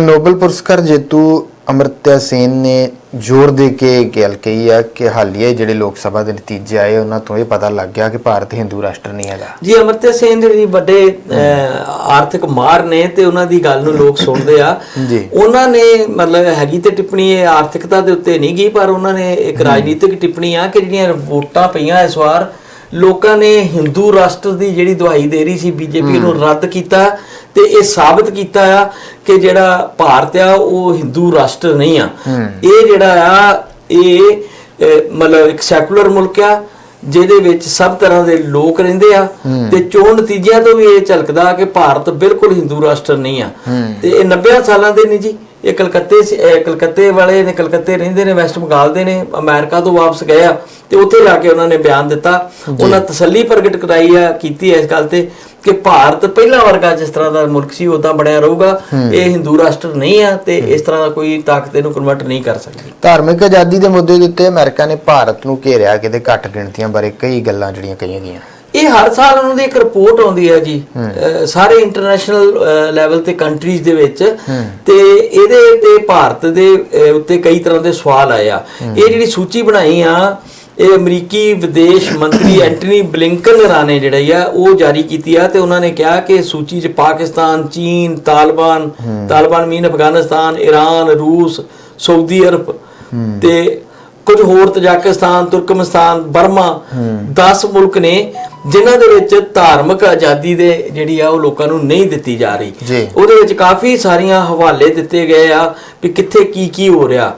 ਨੋਬਲ ਪੁਰਸਕਾਰ ਜੇਤੂ ਅਮਰਤਿਆ ਸੇਨ ਨੇ ਜ਼ੋਰ ਦੇ ਕੇ ਗੱਲ ਕਹੀ ਆ ਕਿ ਹਾਲੀਆ ਹੀ ਜਿਹੜੇ ਲੋਕ ਸਭਾ ਦੇ ਨਤੀਜੇ ਆਏ ਉਹਨਾਂ ਤੋਂ ਇਹ ਪਤਾ ਲੱਗ ਗਿਆ ਕਿ ਭਾਰਤ ਹਿੰਦੂ ਰਾਸ਼ਟਰ ਨਹੀਂ ਹੈਗਾ। ਜੀ ਅਮਰਤਿਆ ਸੇਨ ਜਿਹੜੀ ਵੱਡੇ ਆਰਥਿਕ ਮਾਰ ਨੇ ਤੇ ਉਹਨਾਂ ਦੀ ਗੱਲ ਨੂੰ ਲੋਕ ਸੁਣਦੇ ਆ। ਜੀ। ਉਹਨਾਂ ਨੇ ਮਤਲਬ ਹੈਗੀ ਤੇ ਟਿੱਪਣੀ ਇਹ ਆਰਥਿਕਤਾ ਦੇ ਉੱਤੇ ਨਹੀਂ ਗਈ ਪਰ ਉਹਨਾਂ ਨੇ ਇੱਕ ਰਾਜਨੀਤਿਕ ਟਿੱਪਣੀ ਆ ਕਿ ਜਿਹੜੀਆਂ ਵੋਟਾਂ ਪਈਆਂ ਇਸ ਵਾਰ ਲੋਕਾਂ ਨੇ ਹਿੰਦੂ ਰਾਸ਼ਟਰ ਦੀ ਜਿਹੜੀ ਦਵਾਈ ਦੇ ਰਹੀ ਸੀ ਬੀਜੇਪੀ ਨੂੰ ਰੱਦ ਕੀਤਾ ਤੇ ਇਹ ਸਾਬਤ ਕੀਤਾ ਆ ਕਿ ਜਿਹੜਾ ਭਾਰਤ ਆ ਉਹ ਹਿੰਦੂ ਰਾਸ਼ਟਰ ਨਹੀਂ ਆ। ਇਹ ਜਿਹੜਾ ਆ ਇਹ ਮਤਲਬ ਇੱਕ ਸੈਕੂਲਰ ਮੁਲਕ ਆ ਜਿਹਦੇ ਵਿੱਚ ਸਭ ਤਰ੍ਹਾਂ ਦੇ ਲੋਕ ਰਹਿੰਦੇ ਆ ਤੇ ਚੋਣ ਨਤੀਜਿਆਂ ਤੋਂ ਵੀ ਇਹ ਝਲਕਦਾ ਕਿ ਭਾਰਤ ਬਿਲਕੁਲ ਹਿੰਦੂ ਰਾਸ਼ਟਰ ਨਹੀਂ ਆ। ਤੇ ਇਹ 90 ਸਾਲਾਂ ਦੇ ਨਹੀਂ ਜੀ। ਇਹ ਕਲਕੱਤੇ ਕਲਕੱਤੇ ਵਾਲੇ ਨੇ ਕਲਕੱਤੇ ਰਹਿੰਦੇ ਨੇ ਵੈਸਟ ਬੰਗਾਲ ਦੇ ਨੇ ਅਮਰੀਕਾ ਤੋਂ ਵਾਪਸ ਗਏ ਆ ਤੇ ਉੱਥੇ ਜਾ ਕੇ ਉਹਨਾਂ ਨੇ ਬਿਆਨ ਦਿੱਤਾ। ਉਹਨਾਂ ਤਸੱਲੀ ਪ੍ਰਗਟ ਕਰਾਈ ਆ ਕੀਤੀ ਇਸ ਗੱਲ ਤੇ ਕਿ ਭਾਰਤ ਪਹਿਲਾ ਵਰਗਾ ਜਿਸ ਤਰ੍ਹਾਂ ਦਾ ਮੁਲਕ ਸੀ ਉਦਾਂ ਬਣਿਆ ਰਹੂਗਾ। ਇਹ ਹਿੰਦੂ ਰਾਸ਼ਟਰ ਨਹੀਂ ਆ ਤੇ ਇਸ ਤਰ੍ਹਾਂ ਦਾ ਕੋਈ ਤਾਕਤ ਇਹਨੂੰ ਕਨਵਰਟ ਨਹੀਂ ਕਰ ਸਕਦੀ। ਧਾਰਮਿਕ ਆਜ਼ਾਦੀ ਦੇ ਮੁੱਦੇ ਦੇ ਉੱਤੇ ਅਮਰੀਕਾ ਨੇ ਭਾਰਤ ਨੂੰ ਘੇਰਿਆ ਕਿਤੇ ਘੱਟ ਗਿਣਤੀਆਂ ਬਾਰੇ ਕਈ ਗੱਲਾਂ ਜਿਹੜੀਆਂ ਕਹੀਆਂ ਗਈਆਂ। ਇਹ ਹਰ ਸਾਲ ਉਹਨਾਂ ਦੀ ਇੱਕ ਰਿਪੋਰਟ ਆਉਂਦੀ ਹੈ ਜੀ ਸਾਰੇ ਇੰਟਰਨੈਸ਼ਨਲ ਲੈਵਲ ਤੇ ਕੰਟਰੀਜ਼ ਦੇ ਵਿੱਚ। ਤੇ ਇਹਦੇ ਤੇ ਭਾਰਤ ਦੇ ਉੱਤੇ ਕਈ ਤਰ੍ਹਾਂ ਦੇ ਸਵਾਲ ਆਏ ਆ। ਇਹ ਜਿਹੜੀ ਸੂਚੀ ਬਣਾਈ ਆ ਇਹ ਅਮਰੀਕੀ ਵਿਦੇਸ਼ ਮੰਤਰੀ ਐਂਟਨੀ ਬਲਿੰਕਨ ਨੇ ਜਿਹੜੀ ਆ ਉਹ ਜਾਰੀ ਕੀਤੀ ਆ ਤੇ ਉਹਨਾਂ ਨੇ ਕਿਹਾ ਕਿ ਸੂਚੀ 'ਚ ਪਾਕਿਸਤਾਨ ਚੀਨ ਤਾਲਿਬਾਨ ਤਾਲਿਬਾਨ ਮੀਨ ਅਫਗਾਨਿਸਤਾਨ ਈਰਾਨ ਰੂਸ ਸਾਊਦੀ ਅਰਬ ਤੇ ਕੁਝ ਹੋਰ ਤਜਾਕਿਸਤਾਨ ਤੁਰਕਮਸਤਾਨ ਬਰਮਾ 10 ਮੁਲਕ ਨੇ ਜਿਨ੍ਹਾਂ ਦੇ ਵਿੱਚ ਧਾਰਮਿਕ ਆਜ਼ਾਦੀ ਦੇ ਜਿਹੜੀ ਆ ਉਹ ਲੋਕਾਂ ਨੂੰ ਨਹੀਂ ਦਿੱਤੀ ਜਾ ਰਹੀ। ਉਹਦੇ ਵਿੱਚ ਕਾਫੀ ਸਾਰੀਆਂ ਹਵਾਲੇ ਦਿੱਤੇ ਗਏ ਆ ਵੀ ਕਿੱਥੇ ਕੀ ਕੀ ਹੋ ਰਿਹਾ।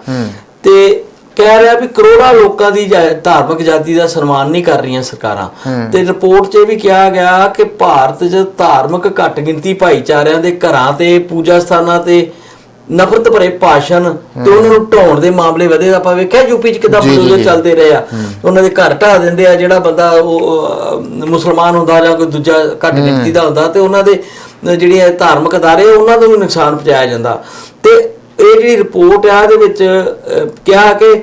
ਤੇ ਕਹਿ ਰਿਹਾ ਵੀ ਕਰੋੜਾਂ ਲੋਕਾਂ ਦੀ ਧਾਰਮਿਕ ਆਜ਼ਾਦੀ ਦਾ ਸਨਮਾਨ ਨਹੀਂ ਕਰ ਰਹੀਆਂ ਸਰਕਾਰਾਂ। ਤੇ ਰਿਪੋਰਟ 'ਚ ਇਹ ਵੀ ਕਿਹਾ ਗਿਆ ਕਿ ਭਾਰਤ 'ਚ ਧਾਰਮਿਕ ਘੱਟ ਗਿਣਤੀ ਭਾਈਚਾਰਿਆਂ ਦੇ ਘਰਾਂ ਤੇ ਪੂਜਾ ਸਥਾਨਾਂ ਤੇ ਨਫ਼ਰਤ ਭਰੇ ਭਾਸ਼ਣ ਤੇ ਉਹਨਾਂ ਨੂੰ ਢਾਉਣ ਦੇ ਮਾਮਲੇ ਵਧੇ। ਆਪਾਂ ਵੇਖਿਆ ਯੂਪੀ 'ਚ ਕਿਦਾਂ ਜੀ। ਚੱਲਦੇ ਰਹੇ ਆ। ਉਹਨਾਂ ਦੇ ਘਰ ਢਾ ਦਿੰਦੇ ਆ ਜਿਹੜਾ ਬੰਦਾ ਉਹ ਮੁਸਲਮਾਨ ਹੁੰਦਾ ਜਾਂ ਕੋਈ ਦੂਜਾ ਘੱਟ ਗਿਣਤੀ ਦਾ ਹੁੰਦਾ ਤੇ ਉਹਨਾਂ ਦੇ ਜਿਹੜੀਆਂ ਧਾਰਮਿਕ ਅਦਾਰੇ ਉਹਨਾਂ ਨੂੰ ਨੁਕਸਾਨ ਪਹੁੰਚਾਇਆ ਜਾਂਦਾ। ਤੇ ਇਹ ਜਿਹੜੀ ਰਿਪੋਰਟ ਆ ਇਹਦੇ ਵਿੱਚ ਕਿਹਾ ਕਿ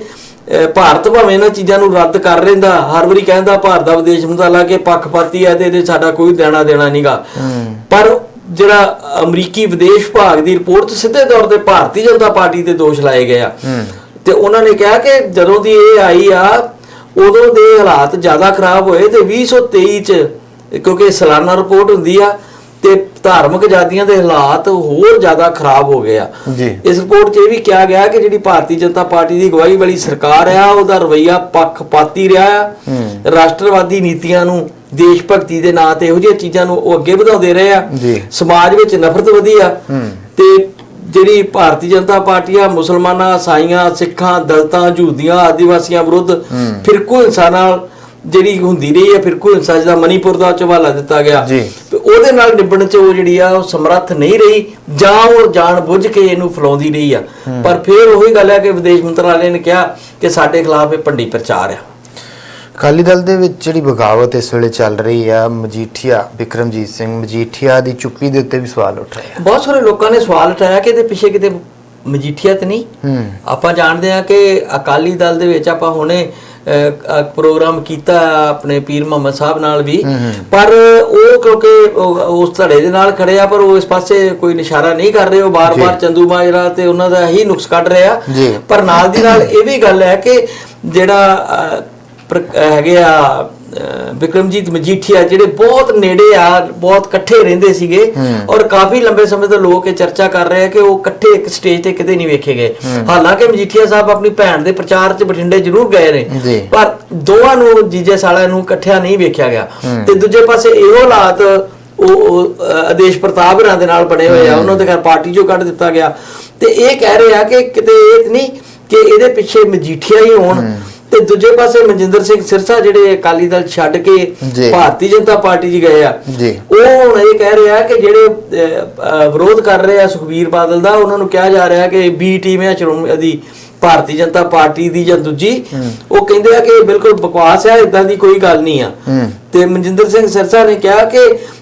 ਭਾਰਤ ਭਾਵੇਂ ਇਹਨਾਂ ਚੀਜ਼ਾਂ ਨੂੰ ਰੱਦ ਕਰ ਰਹਿੰਦਾ ਹਰ ਵਾਰੀ ਕਹਿੰਦਾ ਭਾਰਤ ਦਾ ਵਿਦੇਸ਼ ਮੰਤਰਾਲਾ ਕਿ ਪੱਖਪਾਤੀ ਹੈ ਤੇ ਇਹਦੇ ਸਾਡਾ ਕੋਈ ਦੇਣਾ ਦੇਣਾ ਨਹੀਂਗਾ ਪਰ ਜਿਹੜਾ ਅਮਰੀਕੀ ਵਿਦੇਸ਼ ਵਿਭਾਗ ਦੀ ਰਿਪੋਰਟ 'ਚ ਸਿੱਧੇ ਤੌਰ ਤੇ ਭਾਰਤੀ ਜਨਤਾ ਪਾਰਟੀ ਤੇ ਦੋਸ਼ ਲਾਏ ਗਏ ਆ। ਤੇ ਉਹਨਾਂ ਨੇ ਕਿਹਾ ਕਿ ਜਦੋਂ ਦੀ ਇਹ ਆਈ ਆ ਉਦੋਂ ਦੇ ਹਾਲਾਤ ਜ਼ਿਆਦਾ ਖਰਾਬ ਹੋਏ ਤੇ 2023 ਚ ਕਿਉਂਕਿ ਸਾਲਾਨਾ ਰਿਪੋਰਟ ਹੁੰਦੀ ਆ ਤੇ ਧਾਰਮਿਕ ਆਜ਼ਾਦੀਆਂ ਦੇ ਹਾਲਾਤ ਹੋਰ ਜ਼ਿਆਦਾ ਖਰਾਬ ਹੋ ਗਏ ਆ। ਜੀ। ਇਸ ਰਿਪੋਰਟ 'ਚ ਇਹ ਵੀ ਕਿਹਾ ਗਿਆ ਕਿ ਜਿਹੜੀ ਭਾਰਤੀ ਜਨਤਾ ਪਾਰਟੀ ਦੀ ਅਗਵਾਈ ਵਾਲੀ ਸਰਕਾਰ ਆ ਉਹਦਾ ਰਵਈਆ ਪੱਖਪਾਤੀ ਰਿਹਾ ਆ। ਰਾਸ਼ਟਰਵਾਦੀ ਨੀਤੀਆਂ ਨੂੰ ਦੇਸ਼ ਭਗਤੀ ਦੇ ਨਾਂ ਤੇ ਇਹੋ ਜਿਹੀਆਂ ਚੀਜ਼ਾਂ ਨੂੰ ਉਹ ਅੱਗੇ ਵਧਾਉਂਦੇ ਰਹੇ ਆ। ਜੀ। ਸਮਾਜ ਵਿੱਚ ਨਫ਼ਰਤ ਵਧੀ ਆ। ਤੇ ਜਿਹੜੀ ਭਾਰਤੀ ਜਨਤਾ ਪਾਰਟੀ ਆ ਮੁਸਲਮਾਨਾਂ ਸਾਈਆਂ ਸਿੱਖਾਂ ਦਲਤਾਂ ਜੂਦੀਆਂ ਆਦੀਵਾਸੀਆਂ ਵਿਰੁੱਧ ਫਿਰਕੂ ਹਿੰਸਾ ਨਾਲ ਜਿਹੜੀ ਹੁੰਦੀ ਰਹੀ ਹੈ ਫਿਰਕੂ ਹਿੰਸਾ ਜਿਹਦਾ ਮਨੀਪੁਰ ਦਾ ਚਵਾਲਾ ਦਿੱਤਾ ਗਿਆ। ਜੀ। ਤੇ ਉਹਦੇ ਨਾਲ ਨਿਬੜਨ ਚ ਉਹ ਜਿਹੜੀ ਆ ਉਹ ਸਮਰੱਥ ਨਹੀਂ ਰਹੀ ਜਾਂ ਉਹ ਜਾਣ ਬੁੱਝ ਕੇ ਇਹਨੂੰ ਫਲਾਉਂਦੀ ਰਹੀ ਆ। ਪਰ ਫਿਰ ਉਹੀ ਗੱਲ ਹੈ ਕਿ ਵਿਦੇਸ਼ ਮੰਤਰਾਲੇ ਨੇ ਕਿਹਾ ਕਿ ਸਾਡੇ ਖਿਲਾਫ ਇਹ ਭੰਡੀ ਪ੍ਰਚਾਰ ਆ। ਅਕਾਲੀ ਦਲ ਦੇ ਵਿੱਚ ਜਿਹੜੀ ਬਗਾਵਤ ਇਸ ਵੇਲੇ ਚੱਲ ਰਹੀ ਆ ਮਜੀਠੀਆ ਵਿਕਰਮਜੀਤ ਸਿੰਘ ਮਜੀਠੀਆ ਦੀ ਚੁੱਪੀ ਦੇ ਉੱਤੇ ਵੀ ਸਵਾਲ ਉੱਠ ਰਹੇ ਆ। ਬਹੁਤ ਸਾਰੇ ਲੋਕਾਂ ਨੇ ਸਵਾਲ ਉਠਾਇਆ ਕਿ ਇਹਦੇ ਪਿੱਛੇ ਕਿਤੇ ਮਜੀਠੀਆ ਤੇ ਨਹੀਂ। ਆਪਾਂ ਜਾਣਦੇ ਹਾਂ ਕਿ ਅਕਾਲੀ ਦਲ ਦੇ ਵਿੱਚ ਆਪਾਂ ਹੁਣੇ ਪ੍ਰੋਗਰਾਮ ਕੀਤਾ ਆਪਣੇ ਪੀਰ ਮੁਹੰਮਦ ਸਾਹਿਬ ਨਾਲ ਵੀ। ਪਰ ਉਹ ਕਿਉਂਕਿ ਉਸ ਧੜੇ ਦੇ ਨਾਲ ਖੜੇ ਆ ਪਰ ਉਹ ਇਸ ਪਾਸੇ ਕੋਈ ਇਸ਼ਾਰਾ ਨਹੀਂ ਕਰ ਰਹੇ। ਉਹ ਬਾਰ-ਬਾਰ ਚੰਦੂ ਮਾਜਰਾ ਤੇ ਉਹਨਾਂ ਦਾ ਹੀ ਨੁਕਸ ਕੱਢ ਰਹੇ। ਪਰ ਨਾਲ ਦੀ ਨਾਲ ਇਹ ਵੀ ਗੱਲ ਹੈ ਕਿ ਜਿਹੜਾ ਹੈਗੇ ਆ ਵਿਕਰਮਜੀਤ ਮਜੀਠੀਆ ਜਿਹੜੇ ਬਹੁਤ ਨੇੜੇ ਆ ਬਹੁਤ ਇਕੱਠੇ ਰਹਿੰਦੇ ਸੀਗੇ ਔਰ ਕਾਫੀ ਲੰਬੇ ਸਮੇਂ ਤੋਂ ਲੋਕ ਇਹ ਚਰਚਾ ਕਰ ਰਹੇ ਆ ਕਿ ਉਹ ਇਕੱਠੇ ਇੱਕ ਸਟੇਜ ਤੇ ਕਿਤੇ ਨਹੀਂ ਵੇਖੇ ਗਏ। ਹਾਲਾਂਕਿ ਮਜੀਠੀਆ ਸਾਹਿਬ ਆਪਣੀ ਭੈਣ ਦੇ ਪ੍ਰਚਾਰ 'ਚ ਬਠਿੰਡੇ ਜ਼ਰੂਰ ਗਏ ਨੇ। ਪਰ ਦੋਵਾਂ ਨੂੰ ਜੀਜੇ ਸਾਲਿਆਂ ਨੂੰ ਇਕੱਠਿਆਂ ਨਹੀਂ ਵੇਖਿਆ ਗਿਆ। ਤੇ ਦੂਜੇ ਪਾਸੇ ਇਹੋ ਹਾਲਾਤ ਉਹ ਆਦੇਸ਼ ਪ੍ਰਤਾਪ ਹਰਾਂ ਦੇ ਨਾਲ ਬਣੇ ਹੋਏ ਆ। ਉਹਨਾਂ ਦੇ ਘਰ ਪਾਰਟੀ ਚੋਂ ਕੱਢ ਦਿੱਤਾ ਗਿਆ। ਤੇ ਇਹ ਕਹਿ ਰਹੇ ਆ ਕਿ ਕਿਤੇ ਇਹ ਨਹੀਂ ਕਿ ਇਹਦੇ ਪਿੱਛੇ ਮਜੀਠੀਆ ਹੀ ਹੋਣ। ਤੇ ਦੂਜੇ ਪਾਸੇ ਮਨਜਿੰਦਰ ਸਿੰਘ ਸਿਰਸਾ ਜਿਹੜੇ ਅਕਾਲੀ ਦਲ ਛੱਡ ਕੇ। ਭਾਰਤੀ ਜਨਤਾ ਪਾਰਟੀ 'ਚ ਗਏ ਆ ਜੀ। ਉਹ ਹੁਣ ਇਹ ਕਹਿ ਰਿਹਾ ਕਿ ਜਿਹੜੇ ਵਿਰੋਧ ਕਰ ਰਹੇ ਆ ਸੁਖਬੀਰ ਬਾਦਲ ਦਾ ਉਹਨਾਂ ਨੂੰ ਕਿਹਾ ਜਾ ਰਿਹਾ ਕਿ ਬੀ ਟੀਮ ਹੈ ਦੀ ਭਾਰਤੀ ਜਨਤਾ ਪਾਰਟੀ ਦੀ ਜਾਂ ਦੂਜੀ ਉਹ ਕਹਿੰਦੇ ਆ ਕਿ ਇਹ ਬਿਲਕੁਲ ਬਕਵਾਸ ਹੈ ਇਦਾਂ ਦੀ ਕੋਈ ਗੱਲ ਨਹੀਂ ਆ। ਤੇ ਮਨਜਿੰਦਰ ਸਿੰਘ ਸਿਰਸਾ ਨੇ ਕਿਹਾ ਕਿ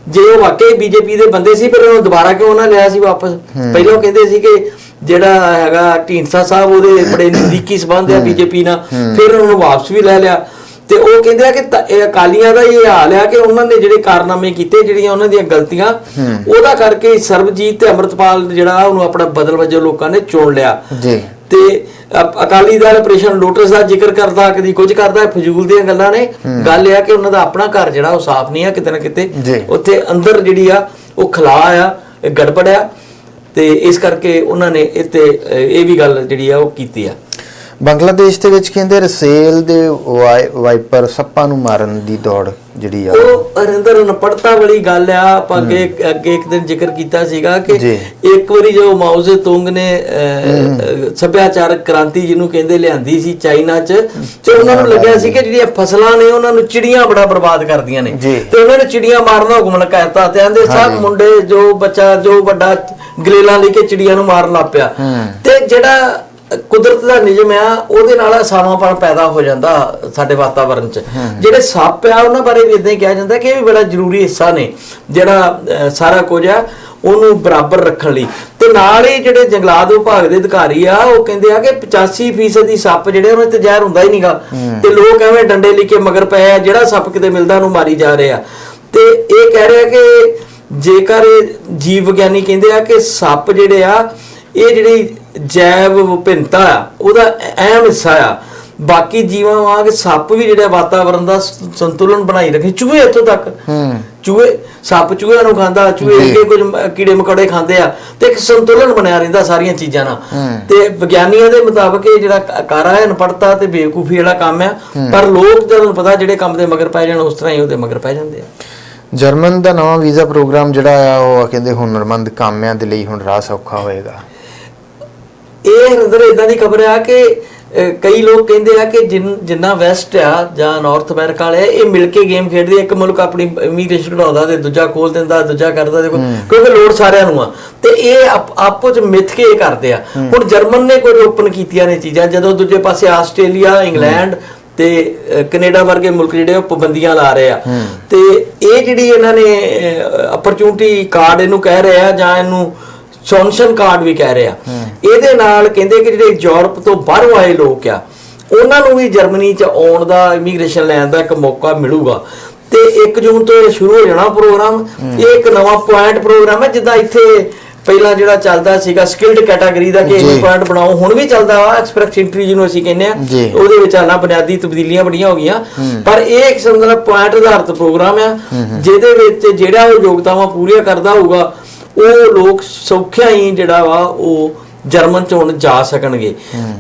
ਜੇ ਉਹ ਵਾਕਈ ਬੀਜੇਪੀ ਦੇ ਬੰਦੇ ਸੀ ਫਿਰ ਉਹਨੂੰ ਦੁਬਾਰਾ ਕਿਉਂ ਨਾ ਲਿਆ ਸੀ ਵਾਪਸ? ਪਹਿਲਾਂ ਉਹ ਕਹਿੰਦੇ ਸੀ ਕਿ ਜਿਹੜਾ ਹੈਗਾ ਢੀਂਡਸਾ ਸਾਹਿਬ ਉਹਦੇ ਬੜੇ ਨਜ਼ਦੀਕੀ ਸੰਬੰਧ ਆ ਬੀਜੇਪੀ ਨਾਲ। ਫਿਰ ਉਹਨੂੰ ਵਾਪਸ ਵੀ ਲੈ ਲਿਆ। ਤੇ ਉਹ ਕਹਿੰਦੇ ਆ ਕਿ ਅਕਾਲੀਆਂ ਦਾ ਇਹ ਹਾਲ ਆ ਕਿ ਉਹਨਾਂ ਨੇ ਜਿਹੜੇ ਕਾਰਨਾਮੇ ਕੀਤੇ ਜਿਹੜੀਆਂ ਉਹਨਾਂ ਦੀਆਂ ਗਲਤੀਆਂ ਉਹਦਾ ਕਰਕੇ ਸਰਬਜੀਤ ਤੇ ਅਮਰਤਪਾਲ ਜਿਹੜਾ ਉਹਨੂੰ ਆਪਣਾ ਬਦਲ ਵਜੋਂ ਲੋਕਾਂ ਨੇ ਚੁਣ ਲਿਆ। ਜੀ। ਤੇ ਅਕਾਲੀ ਦਲ ਆਪਰੇਸ਼ਨ ਲੋਟਸ ਦਾ ਜ਼ਿਕਰ ਕਰਦਾ ਕਦੀ ਕੁਝ ਕਰਦਾ ਫਜ਼ੂਲ ਦੀਆਂ ਗੱਲਾਂ ਨੇ। ਗੱਲ ਇਹ ਆ ਕਿ ਉਹਨਾਂ ਦਾ ਆਪਣਾ ਘਰ ਜਿਹੜਾ ਉਹ ਸਾਫ਼ ਨਹੀਂ ਆ ਕਿਤੇ ਨਾ ਕਿਤੇ। ਉੱਥੇ ਅੰਦਰ ਜਿਹੜੀ ਆ ਉਹ ਖਲਾ ਆ ਗੜਬੜ ਆ। ਤੇ ਇਸ ਕਰਕੇ ਉਹਨਾਂ ਨੇ ਇੱਥੇ ਇਹ ਵੀ ਗੱਲ ਜਿਹੜੀ ਆ ਉਹ ਕੀਤੀ ਆ। ਬੰਗਲਾਦੇਸ਼ ਦੇ ਵਿੱਚ ਕਹਿੰਦੇ ਰਸੇਲ ਦੇ ਵਾਈ- ਵਾਈਪਰ ਸੱਪਾਂ ਨੂੰ ਮਾਰਨ ਦੀ ਦੌੜ ਜਿਹੜੀ ਆ। ਉਹ ਅਰਿੰਦਰ ਅਨਪੜਤਾ ਵਾਲੀ ਗੱਲ ਆ ਆਪਾਂ ਅੱਗੇ ਅੱਗੇ ਇੱਕ ਦਿਨ ਜ਼ਿਕਰ ਕੀਤਾ ਸੀਗਾ ਕਿ। ਇੱਕ ਵਾਰੀ ਜੋ ਸੇ ਤੁੰਗ ਨੇ ਸੱਭਿਆਚਾਰਕ ਕ੍ਰਾਂਤੀ ਜਿਹਨੂੰ ਕਹਿੰਦੇ ਲਿਆਂਦੀ ਸੀ ਚਾਈਨਾ 'ਚ ਤੇ ਉਹਨਾਂ ਨੂੰ ਲੱਗਿਆ ਸੀ ਕਿ ਜਿਹੜੀਆਂ ਫਸਲਾਂ ਨੇ ਉਹਨਾਂ ਨੂੰ ਚਿੜੀਆਂ ਬੜਾ ਬਰਬਾਦ ਕਰਦੀਆਂ ਨੇ। ਤੇ ਉਹਨਾਂ ਨੇ ਚਿੜੀਆਂ ਮਾਰਨ ਦਾ ਹੁਕਮ ਲਗਾਇਆ ਤੇ ਆਂਦੇ ਸਭ ਮੁੰਡੇ ਜੋ ਬੱਚਾ ਜੋ ਵੱਡਾ ਗਲੇਲਾਂ ਲੈ ਕੇ ਚਿੜੀਆਂ ਨੂੰ ਮਾਰਨ ਲੱਗ ਪਿਆ। ਤੇ ਜਿਹੜਾ ਕੁਦਰਤ ਦਾ ਨਿਯਮ ਆ ਉਹਦੇ ਨਾਲ ਅਸਾਵਾਂਪਣ ਪੈਦਾ ਹੋ ਜਾਂਦਾ ਸਾਡੇ ਵਾਤਾਵਰਣ 'ਚ। ਜਿਹੜੇ ਸੱਪ ਆ ਉਹਨਾਂ ਬਾਰੇ ਵੀ ਇਦਾਂ ਹੀ ਕਿਹਾ ਜਾਂਦਾ ਕਿ ਇਹ ਵੀ ਬੜਾ ਜ਼ਰੂਰੀ ਹਿੱਸਾ ਨੇ। ਜਿਹੜਾ ਸਾਰਾ ਕੁਝ ਆ ਉਹਨੂੰ ਬਰਾਬਰ ਰੱਖਣ ਲਈ। ਤੇ ਨਾਲ ਹੀ ਜਿਹੜੇ ਜੰਗਲਾਤ ਵਿਭਾਗ ਦੇ ਅਧਿਕਾਰੀ ਆ ਉਹ ਕਹਿੰਦੇ ਆ ਕਿ 85% ਦੀ ਸੱਪ ਜਿਹੜੇ ਉਹਨਾਂ ਤੇ ਜ਼ਹਿਰ ਹੁੰਦਾ ਹੀ ਨਹੀਂਗਾ ਤੇ ਲੋਕ ਐਵੇਂ ਡੰਡੇ ਲੈ ਕੇ ਮਗਰ ਪਏ ਆ ਜਿਹੜਾ ਸੱਪ ਕਿਤੇ ਮਿਲਦਾ ਉਹਨੂੰ ਮਾਰੀ ਜਾ ਰਹੇ। ਆ ਤੇ ਇਹ ਕਹਿ ਰਿਹਾ ਕਿ ਜੇਕਰ ਇਹ ਜੀਵ ਵਿਗਿਆਨੀ ਕਹਿੰਦੇ ਆ ਕਿ ਸੱਪ ਜਿਹੜੇ ਆ ਇਹ ਜਿਹੜੀ ਜੈਵ ਵਿਭਿੰਨਤਾ ਆ ਉਹਦਾ ਅਹਿਮ ਹਿੱਸਾ ਆ। ਬਾਕੀ ਜੀਵਾਂ ਵਾਂਗ ਸੱਪ ਵੀ ਜਿਹੜੇ ਵਾਤਾਵਰਣ ਦਾ ਸੰਤੁਲਨ ਬਣਾਈ ਰੱਖੇ। ਚੂਹੇ ਇੱਥੋਂ ਤੱਕ। ਹੂੰ। ਚੂਹੇ ਸੱਪ ਚੂਹਿਆਂ ਨੂੰ ਖਾਂਦਾ ਚੂਹੇ। ਅੱਗੇ ਕੁਝ ਕੀੜੇ ਮਕੌੜੇ ਖਾਂਦੇ ਆ ਤੇ ਇੱਕ ਸੰਤੁਲਨ ਬਣਿਆ ਰਹਿੰਦਾ ਸਾਰੀਆਂ ਚੀਜ਼ਾਂ ਨਾਲ। ਤੇ ਵਿਗਿਆਨੀਆਂ ਦੇ ਮੁਤਾਬਕ ਇਹ ਜਿਹੜਾ ਕਾਰਾ ਹੈ ਅਨਪੜਤਾ ਤੇ ਬੇਵਕੂਫੀ ਵਾਲਾ ਕੰਮ ਆ। ਪਰ ਲੋਕ ਜਦੋਂ ਪਤਾ ਜਿਹੜੇ ਕੰਮ ਦੇ ਮਗਰ ਪੈ ਜਾਣ ਉਸ ਤਰ੍ਹਾਂ ਹੀ ਉਹਦੇ ਮਗਰ ਪੈ ਜਾਂਦੇ ਆ। ਜਰਮਨ ਦਾ ਨਵਾਂ ਵੀਜ਼ਾ ਪ੍ਰੋਗਰਾਮ ਜਿਹੜਾ ਆ ਉਹ ਕਹਿੰਦੇ ਹੁਨਰਮੰਦ ਕਾਮਿਆਂ ਦੇ ਲਈ ਹੁਣ ਰਾਹ ਸੌਖਾ ਹੋਏਗਾ। ਇਹ ਨਜ਼ਰ ਇਦਾਂ ਦੀ ਖਬਰ ਆ ਕਿ ਕਈ ਲੋਕ ਕਹਿੰਦੇ ਆ ਕਿ ਜਿੰਨ- ਵੈਸਟ ਆ ਜਾਂ ਨਾਰਥ ਅਮਰੀਕਾ ਵਾਲੇ ਇਹ ਮਿਲ ਕੇ ਗੇਮ ਖੇਡਦੇ। ਇੱਕ ਮੁਲਕ ਆਪਣੀ ਇਮੀਗ੍ਰੇਸ਼ਨ ਕਢਾਉਂਦਾ ਤੇ ਦੂਜਾ ਖੋਲ ਦਿੰਦਾ ਦੂਜਾ ਕਰਦਾ ਦੇਖੋ ਕਿਉਂਕਿ ਲੋੜ ਸਾਰਿਆਂ ਨੂੰ ਆ। ਤੇ ਇਹ ਆਪ- ਆਪੋ ਚ ਮਿੱਥ ਕੇ ਕਰਦੇ ਆ। ਹੁਣ ਜਰਮਨ ਨੇ ਕੁਝ ਓਪਨ ਕੀਤੀਆਂ ਨੇ ਚੀਜ਼ਾਂ ਜਦੋਂ ਦੂਜੇ ਪਾਸੇ ਆਸਟ੍ਰੇਲੀਆ ਇੰਗਲੈਂਡ ਤੇ ਕੈਨੇਡਾ ਵਰਗੇ ਮੁਲਕ ਜਿਹੜੇ ਉਹ ਪਾਬੰਦੀਆਂ ਲਾ ਰਹੇ ਆ। ਤੇ ਇਹ ਜਿਹੜੀ ਇਹਨਾਂ ਨੇ ਅਪਰਚੂਨਿਟੀ ਕਾਰਡ ਇਹਨੂੰ ਕਹਿ ਰਹੇ ਆ ਜਾਂ ਇਹਨੂੰ ਸੋਨਸ਼ਨ ਕਾਰਡ ਵੀ ਕਹਿ ਰਹੇ ਆ। ਇਹਦੇ ਨਾਲ ਕਹਿੰਦੇ ਕਿ ਜਿਹੜੇ ਯੂਰਪ ਤੋਂ ਬਾਹਰੋਂ ਆਏ ਲੋਕ ਆ ਉਹਨਾਂ ਨੂੰ ਵੀ ਜਰਮਨੀ ਚ ਆਉਣ ਦਾ ਇਮੀਗ੍ਰੇਸ਼ਨ ਲੈਣ ਦਾ ਇੱਕ ਮੌਕਾ ਮਿਲੂਗਾ। ਤੇ 1 ਜੂਨ ਤੋਂ ਇਹ ਸ਼ੁਰੂ ਹੋ ਜਾਣਾ ਪ੍ਰੋਗਰਾਮ ਇਹ ਇੱਕ ਨਵਾਂ ਪੁਆਇੰਟ ਪ੍ਰੋਗਰਾਮ ਹੈ ਜਿੱਦਾਂ ਇੱਥੇ ਪਹਿਲਾਂ ਜਿਹੜਾ ਚੱਲਦਾ ਸੀਗਾ ਸਕਿਲਡ ਕੈਟਾਗਰੀ ਦਾ ਕਿ। ਇਹ ਪੁਆਇੰਟ ਬਣਾਓ ਹੁਣ ਵੀ ਚੱਲਦਾ ਵਾ ਐਕਸਪ੍ਰੈਸ ਐਂਟਰੀ ਜਿਹਨੂੰ ਅਸੀਂ ਕਹਿੰਦੇ ਆ। ਉਹਦੇ ਵਿੱਚ ਹਾਲਾਂ ਬੁਨਿਆਦੀ ਤਬਦੀਲੀਆਂ ਬੜੀਆਂ ਹੋ ਗਈਆਂ। ਪਰ ਇਹ ਇੱਕ ਕਿਸਮ ਦਾ ਪੁਆਇੰਟ ਆਧਾਰਿਤ ਪ੍ਰੋਗਰਾਮ ਆ ਜਿਹਦੇ ਵਿੱਚ ਜਿਹੜਾ ਉਹ ਯੋਗਤਾਵਾਂ ਪੂਰੀਆਂ ਕਰਦਾ ਹੋਊਗਾ ਉਹ ਲੋਕ ਸੌਖਿਆ ਹੀ ਜਿਹੜਾ ਵਾ ਉਹ ਜਰਮਨ ਚ ਹੁਣ ਜਾ ਸਕਣਗੇ।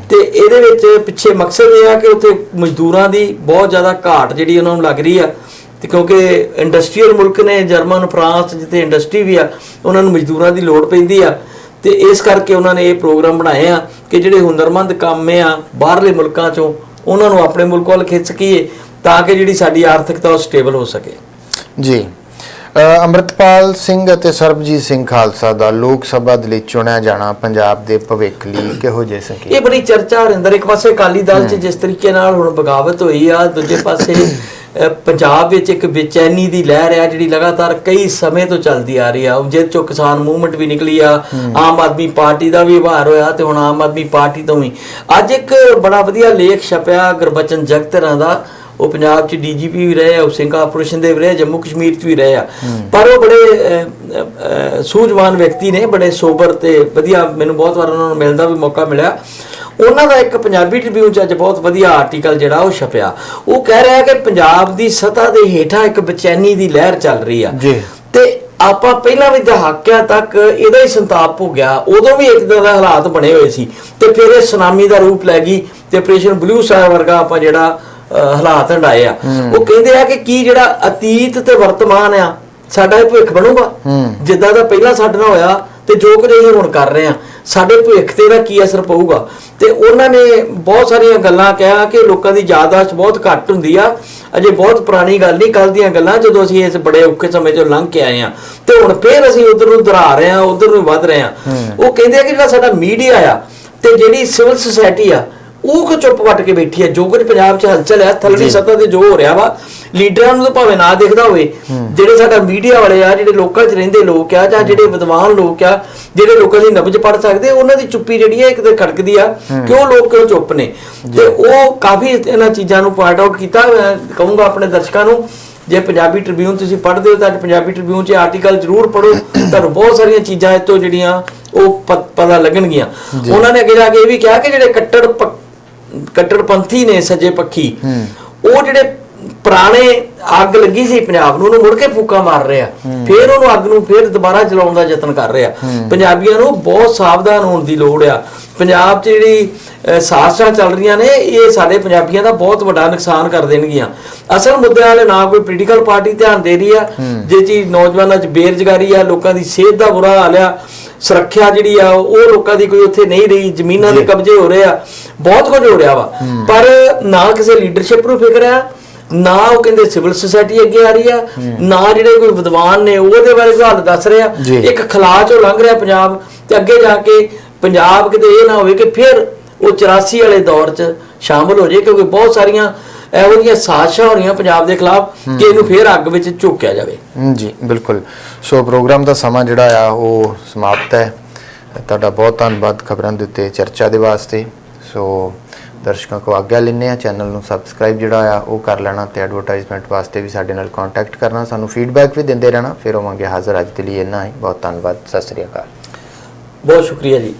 ਤੇ ਇਹਦੇ ਵਿੱਚ ਪਿੱਛੇ ਮਕਸਦ ਇਹ ਆ ਕਿ ਉੱਥੇ ਮਜ਼ਦੂਰਾਂ ਦੀ ਬਹੁਤ ਜ਼ਿਆਦਾ ਘਾਟ ਜਿਹੜੀ ਉਹਨਾਂ ਨੂੰ ਲੱਗ ਰਹੀ ਆ ਤੇ ਕਿਉਂਕਿ ਇੰਡਸਟਰੀਅਲ ਮੁਲਕ ਨੇ ਜਰਮਨ ਫਰਾਂਸ ਜਿੱਥੇ ਇੰਡਸਟਰੀ ਵੀ ਆ ਉਹਨਾਂ ਨੂੰ ਮਜ਼ਦੂਰਾਂ ਦੀ ਲੋੜ ਪੈਂਦੀ ਆ। ਤੇ ਇਸ ਕਰਕੇ ਉਹਨਾਂ ਨੇ ਇਹ ਪ੍ਰੋਗਰਾਮ ਬਣਾਏ ਆ ਕਿ ਜਿਹੜੇ ਹੁਨਰਮੰਦ ਕੰਮ ਆ ਬਾਹਰਲੇ ਮੁਲਕਾਂ ਚੋਂ ਉਹਨਾਂ ਨੂੰ ਆਪਣੇ ਮੁਲਕ ਵੱਲ ਖਿੱਚ ਸਕੀਏ ਤਾਂ ਕਿ ਜਿਹੜੀ ਸਾਡੀ ਆਰਥਿਕਤਾ ਉਹ ਸਟੇਬਲ ਹੋ ਸਕੇ। ਜੀ। ਅੰਮ੍ਰਿਤਪਾਲ ਸਿੰਘ ਅਤੇ ਸਰਬਜੀਤ ਸਿੰਘ ਖਾਲਸਾ ਦਾ ਲੋਕ ਸਭਾ ਦੇ ਲਈ ਚੁਣਿਆ ਜਾਣਾ ਪੰਜਾਬ ਦੇ ਭਵਿੱਖ ਲਈ ਕਿਹੋ ਜਿਹੇ ਸੰਕੇਤ? ਇਹ ਬੜੀ ਚਰਚਾ ਹਰਿੰਦਰ ਇੱਕ ਪਾਸੇ ਅਕਾਲੀ ਦਲ 'ਚ ਜਿਸ ਤਰੀਕੇ ਨਾਲ ਹੁਣ ਬਗਾਵਤ ਹੋਈ ਆ ਦੂਜੇ ਪਾਸੇ ਪੰਜਾਬ ਵਿੱਚ ਇੱਕ ਬੇਚੈਨੀ ਦੀ ਲਹਿਰ ਆ ਜਿਹੜੀ ਲਗਾਤਾਰ ਕਈ ਸਮੇਂ ਤੋਂ ਚੱਲਦੀ ਆ ਰਹੀ ਆ। ਜਿਸ ਚੋਂ ਕਿਸਾਨ ਮੂਵਮੈਂਟ ਵੀ ਨਿਕਲੀ ਆ। ਆਮ ਆਦਮੀ ਪਾਰਟੀ ਦਾ ਵੀ ਵਾਰ ਹੋਇਆ ਤੇ ਹੁਣ ਆਮ ਆਦਮੀ ਪਾਰਟੀ ਤੋਂ ਵੀ। ਅੱਜ ਇੱਕ ਬੜਾ ਵਧੀਆ ਲੇਖ ਛਪਿਆ ਗੁਰਬਚਨ ਜਗਤਰਾਂ ਦਾ। ਉਹ ਪੰਜਾਬ ਚ ਡੀਜੀਪੀ ਵੀ ਰਹੇ ਆ ਉਹ ਸਿੰਘ ਆਪਰੇਸ਼ਨ ਦੇ ਵੀ ਰਹੇ ਜੰਮੂ ਕਸ਼ਮੀਰ ਚ ਵੀ ਰਹੇ ਆ। ਪਰ ਉਹ ਬੜੇ ਸੂਝਵਾਨ ਵਿਅਕਤੀ ਨੇ ਬੜੇ ਸੋਬਰ ਤੇ ਵਧੀਆ ਮੈਨੂੰ ਬਹੁਤ ਵਾਰ ਉਹਨਾਂ ਨੂੰ ਮਿਲਣ ਦਾ ਵੀ ਮੌਕਾ ਮਿਲਿਆ। ਉਹਨਾਂ ਦਾ ਇੱਕ ਪੰਜਾਬੀ ਟ੍ਰਿਬਿਊਨ ਚ ਅੱਜ ਬਹੁਤ ਵਧੀਆ ਆਰਟੀਕਲ ਜਿਹੜਾ ਉਹ ਛਪਿਆ। ਉਹ ਕਹਿ ਰਿਹਾ ਕਿ ਪੰਜਾਬ ਦੀ ਸਤ੍ਹਾ ਦੇ ਹੇਠਾਂ ਇੱਕ ਬੇਚੈਨੀ ਦੀ ਲਹਿਰ ਚੱਲ ਰਹੀ ਆ। ਜੀ। ਤੇ ਆਪਾਂ ਪਹਿਲਾਂ ਵੀ ਦਹਾਕਿਆਂ ਤੱਕ ਇਹਦਾ ਹੀ ਸੰਤਾਪ ਹੋ ਗਿਆ। ਉਦੋਂ ਵੀ ਇੱਕ ਤਰ੍ਹਾਂ ਦਾ ਹਾਲਾਤ ਬਣੇ ਹੋਏ ਸੀ। ਤੇ ਫਿਰ ਇਹ ਸੁਨਾਮੀ ਦਾ ਰੂਪ ਲੈ ਗਈ ਤੇ ਆਪਰੇਸ਼ਨ ਬਲੂ ਸਾਹਿਬ ਵਰਗਾ ਆਪਾਂ ਜਿਹੜਾ ਹਾਲਾਤ ਹੰਡਾਏ ਆ। ਉਹ ਕਹਿੰਦੇ ਆ ਕਿ ਕੀ ਜਿਹੜਾ ਅਤੀਤ ਤੇ ਵਰਤਮਾਨ ਆ ਸਾਡਾ ਇਹ ਭਵਿੱਖ ਬਣੂਗਾ? ਜਿੱਦਾਂ ਦਾ ਪਹਿਲਾਂ ਸਾਡੇ ਨਾਲ ਹੋਇਆ ਤੇ ਜੋ ਕੁਝ ਅਸੀਂ ਹੁਣ ਕਰ ਰਹੇ ਆ ਸਾਡੇ ਭਵਿੱਖ ਤੇ ਦਾ ਕੀ ਅਸਰ ਪਊਗਾ? ਤੇ ਉਹਨਾਂ ਨੇ ਬਹੁਤ ਸਾਰੀਆਂ ਗੱਲਾਂ ਕਿਹਾ ਕਿ ਲੋਕਾਂ ਦੀ ਯਾਦਾਸ਼ਤ ਬਹੁਤ ਘੱਟ ਹੁੰਦੀ ਆ। ਅਜੇ ਬਹੁਤ ਪੁਰਾਣੀ ਗੱਲ ਨਹੀਂ ਕੱਲ ਦੀਆਂ ਗੱਲਾਂ ਜਦੋਂ ਅਸੀਂ ਇਸ ਬੜੇ ਔਖੇ ਸਮੇਂ ਚੋਂ ਲੰਘ ਕੇ ਆਏ ਆ ਤੇ ਹੁਣ ਫੇਰ ਅਸੀਂ ਉਧਰ ਨੂੰ ਦਰਾ ਰਹੇ ਆ ਉਧਰ ਨੂੰ ਵੱਧ ਰਹੇ ਆ ਉਹ ਕਹਿੰਦੇ ਆ ਕਿ ਜਿਹੜਾ ਸਾਡਾ ਮੀਡੀਆ ਆ ਤੇ ਜਿਹੜੀ ਸਿਵਲ ਸੁਸਾਇਟੀ ਆ ਉਹ ਕੋ ਚੁੱਪ ਵੱਟ ਕੇ ਬੈਠੀ ਆ ਜੋ ਕੁਝ ਪੰਜਾਬ 'ਚ ਹਲਚਲ ਆ ਥੱਲੜੀ ਸਤ੍ਹਾ ਤੇ ਜੋ ਹੋ ਰਿਹਾ ਵਾ ਲੀਡਰਾਂ ਨੂੰ ਤਾਂ ਭਾਵੇਂ ਨਾ ਦਿਖਦਾ ਹੋਵੇ ਜਿਹੜੇ ਸਾਡਾ ਮੀਡੀਆ ਵਾਲੇ ਆ ਜਿਹੜੇ ਲੋਕਾਂ 'ਚ ਰਹਿੰਦੇ ਲੋਕ ਆ ਜਾਂ ਜਿਹੜੇ ਵਿਦਵਾਨ ਲੋਕ ਆ ਜਿਹੜੇ ਲੋਕਾਂ ਦੀ ਨਬਜ ਪੜ ਸਕਦੇ ਉਹਨਾਂ ਦੀ ਚੁੱਪੀ ਜਿਹੜੀ ਆ ਇੱਕ ਤੇ ਖੜਕਦੀ ਆ। ਕਿ ਉਹ ਲੋਕ ਕਿਉਂ ਚੁੱਪ ਨੇ? ਤੇ ਉਹ ਕਾਫੀ ਇਹਨਾਂ ਚੀਜ਼ਾਂ ਨੂੰ ਪੁਆਇੰਟ ਆਊਟ ਕੀਤਾ ਮੈਂ ਕਹੂੰਗਾ ਆਪਣੇ ਦਰਸ਼ਕਾਂ ਨੂੰ ਜੇ ਪੰਜਾਬੀ ਟ੍ਰਿਬਿਊਨ ਤੁਸੀਂ ਪੜ੍ਹਦੇ ਹੋ ਤਾਂ ਅੱਜ ਪੰਜਾਬੀ ਟ੍ਰਿਬਿਊਨ 'ਚ ਆਰਟੀਕਲ ਜ਼ਰੂਰ ਪੜ੍ਹੋ। ਤੁਹਾਨੂੰ ਬਹੁਤ ਸਾਰੀਆਂ ਚੀਜ਼ਾਂ ਇਹ ਤੋਂ ਜਿਹੜੀਆਂ ਉਹ ਪਤਾ ਲੱਗਣਗੀਆਂ। ਉਹਨਾਂ ਨੇ ਅੱਗੇ ਜਾ ਕੇ ਇਹ ਵੀ ਕਿਹਾ ਕਿ ਜਿਹੜੇ ਕੱਟੜ ਕੱਟੜਪੰਥੀ ਨੇ ਸੱਜੇ ਪੱਖੀ। ਉਹ ਜਿਹੜੇ ਪੁਰਾਣੇ ਅੱਗ ਲੱਗੀ ਸੀ ਪੰਜਾਬ ਨੂੰ ਉਹਨੂੰ ਮੁੜ ਕੇ ਫੂਕਾ ਮਾਰ ਰਿਹਾ। ਫਿਰ ਉਹਨੂੰ ਅੱਗ ਨੂੰ ਫਿਰ ਦੁਬਾਰਾ ਜਲਾਉਣ ਦਾ ਯਤਨ ਕਰ ਰਿਹਾ। ਪੰਜਾਬੀਆਂ ਨੂੰ ਬਹੁਤ ਸਾਵਧਾਨ ਹੋਣ ਦੀ ਲੋੜ ਆ। ਪੰਜਾਬ 'ਚ ਜਿਹੜੀ ਸਾਜ਼ਿਸ਼ਾਂ ਚੱਲ ਰਹੀਆਂ ਨੇ ਇਹ ਸਾਡੇ ਪੰਜਾਬੀਆਂ ਦਾ ਬਹੁਤ ਵੱਡਾ ਨੁਕਸਾਨ ਕਰ ਦੇਣਗੀਆਂ। ਅਸਲ ਮੁੱਦਿਆਂ ਵਾਲੇ ਨਾ ਕੋਈ ਪੋਲੀਟੀਕਲ ਪਾਰਟੀ ਧਿਆਨ ਦੇ ਰਹੀ ਆ। ਜੇ ਚੀਜ਼ ਨੌਜਵਾਨਾਂ 'ਚ ਬੇਰੁਜ਼ਗਾਰੀ ਆ ਲੋਕਾਂ ਦੀ ਸਿਹਤ ਦਾ ਬੁਰਾ ਹਾਲ ਆ ਸੁਰੱਖਿਆ ਜਿਹੜੀ ਆ ਉਹ ਲੋਕਾਂ ਦੀ ਕੋਈ ਉੱਥੇ ਨਹੀਂ ਰਹੀ ਜ਼ਮੀਨਾਂ ਦੇ ਕਬਜ਼ੇ ਹੋ ਰਹੇ ਆ ਬਹੁਤ ਕੁਝ ਹੋ ਰਿਹਾ ਵਾ। ਪਰ ਨਾ ਕਿਸੇ ਲੀਡਰਸ਼ਿਪ ਨੂੰ ਫਿਕਰ ਆ ਨਾ ਉਹ ਕਹਿੰਦੇ ਸਿਵਲ ਸੁਸਾਇਟੀ ਅੱਗੇ ਆ ਰਹੀ ਆ ਨਾ ਜਿਹੜੇ ਕੋਈ ਵਿਦਵਾਨ ਨੇ ਉਹਦੇ ਬਾਰੇ ਹੱਲ ਦੱਸ ਰਿਹਾ ਜੀ। ਇੱਕ ਖਲਾ ਚੋਂ ਲੰਘ ਰਿਹਾ ਪੰਜਾਬ ਤੇ ਅੱਗੇ ਜਾ ਕੇ ਪੰਜਾਬ ਕਿਤੇ ਇਹ ਨਾ ਹੋਵੇ ਕਿ ਫਿਰ ਉਹ 84 ਵਾਲੇ ਦੌਰ 'ਚ ਸ਼ਾਮਲ ਹੋ ਜਾਏ ਕਿਉਂਕਿ ਬਹੁਤ ਸਾਰੀਆਂ ਇਹੋ ਜਿਹੀਆਂ ਸਾਜ਼ਿਸ਼ਾਂ ਹੋ ਰਹੀਆਂ ਪੰਜਾਬ ਦੇ ਖਿਲਾਫ ਕਿ ਇਹਨੂੰ ਫਿਰ ਅੱਗ ਵਿੱਚ ਝੋਕਿਆ ਜਾਵੇ। ਜੀ ਬਿਲਕੁਲ। ਸੋ ਪ੍ਰੋਗਰਾਮ ਦਾ ਸਮਾਂ ਜਿਹੜਾ ਆ ਉਹ ਸਮਾਪਤ ਹੈ। ਤੁਹਾਡਾ ਬਹੁਤ ਧੰਨਵਾਦ ਖਬਰਾਂ ਦੇ ਉੱਤੇ ਚਰਚਾ ਦੇ ਵਾਸਤੇ। ਸੋ ਦਰਸ਼ਕਾਂ ਕੋ ਆਗਿਆ ਲੈਣੇ ਆ ਚੈਨਲ ਨੂੰ ਸਬਸਕ੍ਰਾਈਬ ਜਿਹੜਾ ਆ ਉਹ ਕਰ ਲੈਣਾ ਤੇ ਐਡਵਰਟਾਈਜ਼ਮੈਂਟ ਵਾਸਤੇ ਵੀ ਸਾਡੇ ਨਾਲ ਕੰਟੈਕਟ ਕਰਨਾ। ਸਾਨੂੰ ਫੀਡਬੈਕ ਵੀ ਦਿੰਦੇ ਰਹਿਣਾ। ਫਿਰ ਹੋਵਾਂਗੇ ਹਾਜ਼ਰ। ਅੱਜ ਦੇ ਲਈ ਇੰਨਾ ਹੀ। ਬਹੁਤ ਧੰਨਵਾਦ। ਸਤਿ ਸ੍ਰੀ ਅਕਾਲ। ਬਹੁਤ ਸ਼ੁਕਰੀਆ ਜੀ।